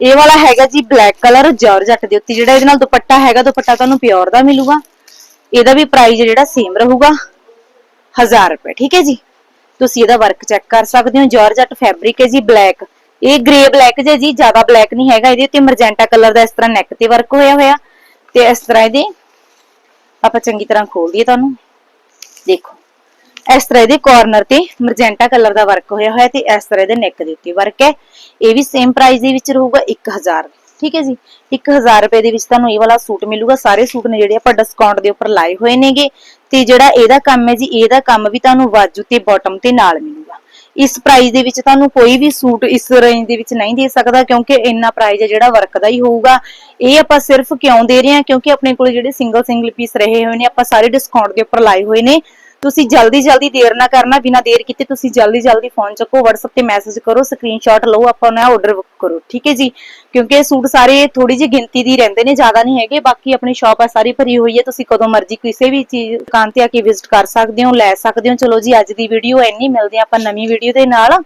ਇਹ ਵਾਲਾ ਹੈਗਾ ਜੀ ਬਲੈਕ ਕਲਰ ਜਾਰਜਟ ਦੇ ਉੱਤੇ। ਜਿਹੜਾ ਇਹਦੇ ਨਾਲ ਦੁਪੱਟਾ ਹੈਗਾ, ਦੁਪੱਟਾ ਤੁਹਾਨੂੰ ਪਿਓਰ ਦਾ ਮਿਲੂਗਾ। ਇਹਦਾ ਵੀ ਪ੍ਰਾਈਸ ਜਿਹੜਾ ਸੇਮ ਰਹੂਗਾ। 1000 ਰੁਪਏ। ਠੀਕ ਹੈ ਜੀ? ਤੁਸੀਂ ਇਹਦਾ ਵਰਕ ਚੈੱਕ ਕਰ ਸਕਦੇ ਹੋ ਜਾਰਜਟ ਫੈਬਰਿਕ ਹੈ ਜੀ ਬਲੈਕ ਇਹ ਗ੍ਰੇ ਬਲੈਕ ਜੇ ਜੀ, ਜ਼ਿਆਦਾ ਬਲੈਕ ਨਹੀਂ ਹੈਗਾ, ਇਹਦੇ ਉੱਤੇ ਮਰਜੈਂਟਾ ਕਲਰ ਦਾ ਇਸ ਤਰ੍ਹਾਂ ਨੈਕ ਤੇ ਵਰਕ ਹੋਇਆ ਹੋਇਆ। ਤੇ ਇਸ ਤਰ੍ਹਾਂ ਇਹਦੇ ਆਪਾਂ ਚੰਗੀ ਤਰ੍ਹਾਂ ਖੋਲ ਦਈਏ ਤੁਹਾਨੂੰ। ਦੇਖੋ, ਇਸ ਤਰ੍ਹਾਂ ਇਹਦੇ ਕਾਰਨਰ ਤੇ ਮਰਜੈਂਟਾ ਕਲਰ ਦਾ ਵਰਕ ਹੋਇਆ ਹੋਇਆ ਤੇ ਇਸ ਤਰ੍ਹਾਂ ਇਹਦੇ ਨੈਕ ਦੇ ਉੱਤੇ ਵਰਕ ਹੈ। ਇਹ ਵੀ ਸੇਮ ਪ੍ਰਾਈਸ ਦੇ ਵਿੱਚ ਰਹੂਗਾ 1000 ਠੀਕ ਹੈ ਜੀ? 1000 ਰੁਪਏ ਦੇ ਵਿੱਚ ਤੁਹਾਨੂੰ ਇਹ ਵਾਲਾ ਸੂਟ ਮਿਲੂਗਾ। ਸਾਰੇ ਸੂਟ ਨੇ ਜਿਹੜੇ ਆਪਾਂ ਡਿਸਕਾਊਂਟ ਦੇ ਉੱਪਰ ਲਾਏ ਹੋਏ ਨੇਗੇ। ਤੇ ਜਿਹੜਾ ਇਹਦਾ ਕੰਮ ਹੈ ਜੀ, ਇਹਦਾ ਕੰਮ ਵੀ ਤੁਹਾਨੂੰ ਬਾਜੂ ਤੇ ਬਾਟਮ ਤੇ ਨਾਲ ਮਿਲੂਗਾ। ਇਸ ਪ੍ਰਾਈਸ ਦੇ ਵਿੱਚ ਤੁਹਾਨੂੰ ਕੋਈ ਵੀ ਸੂਟ ਇਸ ਰੇਂਜ ਦੇ ਵਿੱਚ ਨਹੀਂ ਦੇ ਸਕਦਾ ਕਿਉਂਕਿ ਇੰਨਾ ਪ੍ਰਾਈਸ ਹੈ ਜਿਹੜਾ ਵਰਕ ਦਾ ਹੀ ਹੋਊਗਾ। ਇਹ ਆਪਾਂ ਸਿਰਫ ਕਿਉਂ ਦੇ ਰਹੇ ਹਾਂ? ਕਿਉਂਕਿ ਆਪਣੇ ਕੋਲ ਜਿਹੜੇ ਸਿੰਗਲ ਸਿੰਗਲ ਪੀਸ ਰਹੇ ਹੋਏ ਨੇ, ਆਪਾਂ ਸਾਰੇ ਡਿਸਕਾਊਂਟ ਦੇ ਉੱਪਰ ਲਾਏ ਹੋਏ ਨੇ। ਤੁਸੀਂ ਜਲਦੀ ਜਲਦੀ ਦੇਰ ਨਾ ਕਰਨਾ, ਬਿਨਾ ਦੇਰ ਕੀਤੇ ਤੁਸੀਂ ਜਲਦੀ ਜਲਦੀ ਫੋਨ ਚੱਕੋ, WhatsApp ਤੇ ਮੈਸੇਜ ਕਰੋ ਸਕਰੀਨਸ਼ਾਟ ਲਓ, ਆਪਾਂ ਨਾ ਆਰਡਰ ਕਰੋ, ਠੀਕ ਹੈ ਜੀ? ਕਿਉਂਕਿ ਇਹ ਸੂਟ ਸਾਰੇ ਥੋੜੀ ਜਿਹੀ ਗਿਣਤੀ ਦੀ ਰਹਿੰਦੇ ਨੇ, ਜ਼ਿਆਦਾ ਨਹੀਂ ਹੈਗੇ, ਬਾਕੀ ਆਪਣੀ ਸ਼ਾਪ ਆ, ਸਾਰੀ ਭਰੀ ਹੋਈ ਹੈ, ਤੁਸੀਂ ਕਦੋਂ ਮਰਜ਼ੀ ਕਿਸੇ ਵੀ ਚੀਜ਼, ਦੁਕਾਨ ਤੇ ਆ ਕੇ ਵਿਜ਼ਿਟ ਕਰ ਸਕਦੇ ਹੋ, ਲੈ ਸਕਦੇ ਹੋ। ਚਲੋ ਜੀ, ਅੱਜ ਦੀ ਵੀਡੀਓ ਇੰਨੀ, ਮਿਲਦੇ ਆਪਾਂ ਨਵੀਂ ਵੀਡੀਓ ਦੇ ਨਾਲ।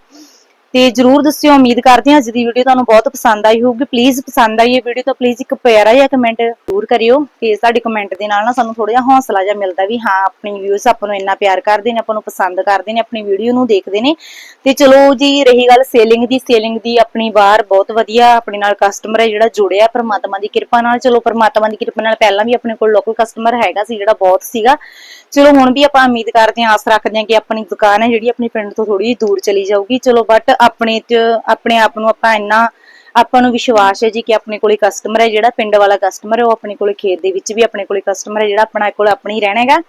ਤੇ ਜਰੂਰ ਦੱਸਿਓ, ਉਮੀਦ ਕਰਦੇ ਹਾਂ ਅੱਜ ਦੀ ਵੀਡੀਓ ਤੁਹਾਨੂੰ ਬਹੁਤ ਪਸੰਦ ਆਈ ਹੋਊਗੀ। ਪਲੀਜ਼ ਪਸੰਦ ਆਈ ਇਹ ਵੀਡੀਓ ਤਾਂ ਪਲੀਜ਼ ਇੱਕ ਪਿਆਰਾ ਜਿਹਾ ਕਮੈਂਟ ਜ਼ਰੂਰ ਕਰਿਓ ਕਿ ਤੁਹਾਡੇ ਕਮੈਂਟ ਦੇ ਨਾਲ ਨਾ ਸਾਨੂੰ ਥੋੜਾ ਜਿਹਾ ਹੌਸਲਾ ਜਿਹਾ ਮਿਲਦਾ ਵੀ ਹਾਂ, ਆਪਣੀ ਵਿਊਜ਼ ਆਪਾਂ ਨੂੰ ਇੰਨਾ ਪਿਆਰ ਕਰਦੇ ਨੇ, ਆਪਾਂ ਨੂੰ ਪਸੰਦ ਕਰਦੇ ਨੇ, ਆਪਣੀ ਵੀਡੀਓ ਨੂੰ ਦੇਖਦੇ ਨੇ। ਤੇ ਚਲੋ ਜੀ, ਰਹੀ ਗੱਲ ਸੇਲਿੰਗ ਦੀ ਸੇਲਿੰਗ ਦੀ ਆਪਣੀ ਵਾਰ ਬਹੁਤ ਵਧੀਆ, ਆਪਣੇ ਨਾਲ ਕਸਟਮਰ ਹੈ ਜਿਹੜਾ ਜੁੜਿਆ, ਪਰਮਾਤਮਾ ਦੀ ਕਿਰਪਾ ਨਾਲ। ਚਲੋ ਪ੍ਰਮਾਤਮਾ ਦੀ ਕਿਰਪਾ ਨਾਲ ਪਹਿਲਾਂ ਵੀ ਆਪਣੇ ਕੋਲ ਲੋਕਲ ਕਸਟਮਰ ਹੈਗਾ ਸੀ ਜਿਹੜਾ ਬਹੁਤ ਸੀਗਾ। ਚਲੋ ਹੁਣ ਵੀ ਆਪਾਂ ਉਮੀਦ ਕਰਦੇ ਹਾਂ, ਆਸ ਰੱਖਦੇ ਹਾਂ ਕਿ ਆਪਣੀ ਦੁਕਾਨ ਹੈ ਜਿਹੜੀ ਆਪਣੇ ਪਿੰਡ ਤੋਂ ਥੋੜੀ ਜਿਹੀ ਦੂਰ ਚਲੀ ਜਾਊਗੀ। ਚਲੋ ਬਟ ਆਪਣੇ ਚ, ਆਪਣੇ ਆਪ ਨੂੰ ਆਪਾਂ ਇੰਨਾ, ਆਪਾਂ ਨੂੰ ਵਿਸ਼ਵਾਸ ਹੈ ਜੀ ਕਿ ਆਪਣੇ ਕੋਲੇ ਕਸਟਮਰ ਹੈ ਜਿਹੜਾ ਪਿੰਡ ਵਾਲਾ ਕਸਟਮਰ ਹੈ, ਉਹ ਆਪਣੇ ਕੋਲੇ ਖੇਤ ਦੇ ਵਿੱਚ ਵੀ ਆਪਣੇ ਕੋਲੇ ਕਸਟਮਰ ਹੈ ਜਿਹੜਾ ਆਪਣਾ ਕੋਲ ਆਪਣੀ ਰਹਿਣਾ ਹੈਗਾ।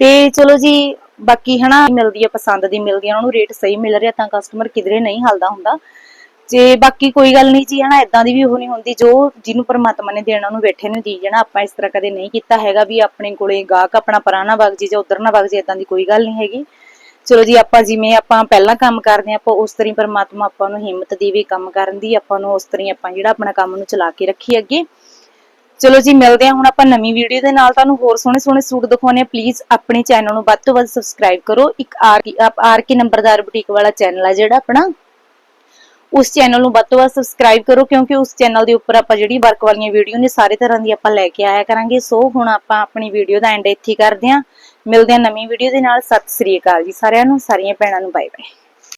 ਤੇ ਚਲੋ ਜੀ, ਬਾਕੀ ਹਨਾ, ਮਿਲਦੀ ਹੈ ਪਸੰਦ ਦੀ ਮਿਲਦੀ ਹੈ ਉਹਨਾਂ ਨੂੰ ਰੇਟ ਸਹੀ ਮਿਲ ਰਿਹਾ ਤਾਂ ਕਸਟਮਰ ਕਿਧਰੇ ਨਹੀਂ ਹਲਦਾ ਹੁੰਦਾ। ਤੇ ਬਾਕੀ ਕੋਈ ਗੱਲ ਨਹੀਂ ਜੀ, ਹਨਾ ਇਦਾਂ ਦੀ ਵੀ ਉਹ ਨਹੀਂ ਹੁੰਦੀ, ਜੋ ਜਿਹਨੂੰ ਪਰਮਾਤਮਾ ਨੇ ਦੇਣਾ, ਉਹਨੂੰ ਬੈਠੇ ਨੇ ਦੀ ਜਣਾ, ਆਪਾਂ ਇਸ ਤਰ੍ਹਾਂ ਕਦੇ ਨਹੀਂ ਕੀਤਾ ਹੈਗਾ ਵੀ ਆਪਣੇ ਕੋਲੇ ਗਾਹਕ ਆਪਣਾ ਪਰਾਣਾ ਵਗ ਜੀ ਜਾਂ ਉਧਰ ਨਾ ਵਗ ਜੀ ਇਦਾਂ ਦੀ ਕੋਈ ਗੱਲ ਨਹੀਂ ਹੈਗੀ। ਚਲੋ ਜੀ, ਆਪਾਂ ਜਿਵੇਂ ਆਪਾਂ ਪਹਿਲਾਂ ਕੰਮ ਕਰਦੇ ਹਾਂ, ਆਪਾਂ ਉਸ ਤਰ੍ਹਾਂ ਪਰਮਾਤਮਾ ਆਪਾਂ ਨੂੰ ਹਿੰਮਤ ਦੇਵੇ ਕੰਮ ਕਰਨ ਦੀ, ਆਪਾਂ ਨੂੰ ਉਸ ਤਰ੍ਹਾਂ ਆਪਾਂ ਜਿਹੜਾ ਆਪਣਾ ਕੰਮ ਨੂੰ ਚਲਾ ਕੇ ਰੱਖੀ ਅੱਗੇ। ਚਲੋ ਜੀ, ਮਿਲਦੇ ਹਾਂ ਹੁਣ ਆਪਾਂ ਨਵੀਂ ਵੀਡੀਓ ਦੇ ਨਾਲ। ਤੁਹਾਨੂੰ ਹੋਰ ਸੋਹਣੇ ਸੋਹਣੇ ਸੂਟ ਦਿਖਾਉਣੇ ਆ ਪਲੀਜ਼ ਆਪਣੇ ਚੈਨਲ ਨੂੰ ਵੱਧ ਤੋਂ ਵੱਧ ਸਬਸਕ੍ਰਾਈਬ ਕਰੋ। ਇੱਕ ਆਰ ਆਰ ਕੇ ਨੰਬਰਦਾਰ ਬੁਟੀਕ ਵਾਲਾ ਚੈਨਲ ਆ ਜਿਹੜਾ ਆਪਣਾ। ਉਸ ਚੈਨਲ ਨੂੰ ਵੱਧ ਤੋਂ ਵੱਧ ਸਬਸਕ੍ਰਾਈਬ ਕਰੋ, ਕਿਉਂਕਿ ਉਸ ਚੈਨਲ ਦੇ ਉੱਪਰ ਆਪਾਂ ਜਿਹੜੀ ਵਰਕ ਵਾਲੀਆਂ ਵੀਡੀਓ ਨੇ, ਸਾਰੇ ਤਰ੍ਹਾਂ ਦੀ ਆਪਾਂ ਲੈ ਕੇ ਆਇਆ ਕਰਾਂਗੇ। ਸੋ ਹੁਣ ਆਪਾਂ ਆਪਣੀ ਵੀਡੀਓ ਦਾ ਐਂਡ ਇੱਥੇ ਕਰਦੇ ਹਾਂ। ਮਿਲਦੇ ਹਾਂ ਨਵੀਂ ਵੀਡੀਓ ਦੇ ਨਾਲ। ਸਤਿ ਸ੍ਰੀ ਅਕਾਲ ਜੀ ਸਾਰਿਆਂ ਨੂੰ, ਸਾਰੀਆਂ ਭੈਣਾਂ ਨੂੰ ਬਾਏ ਬਾਏ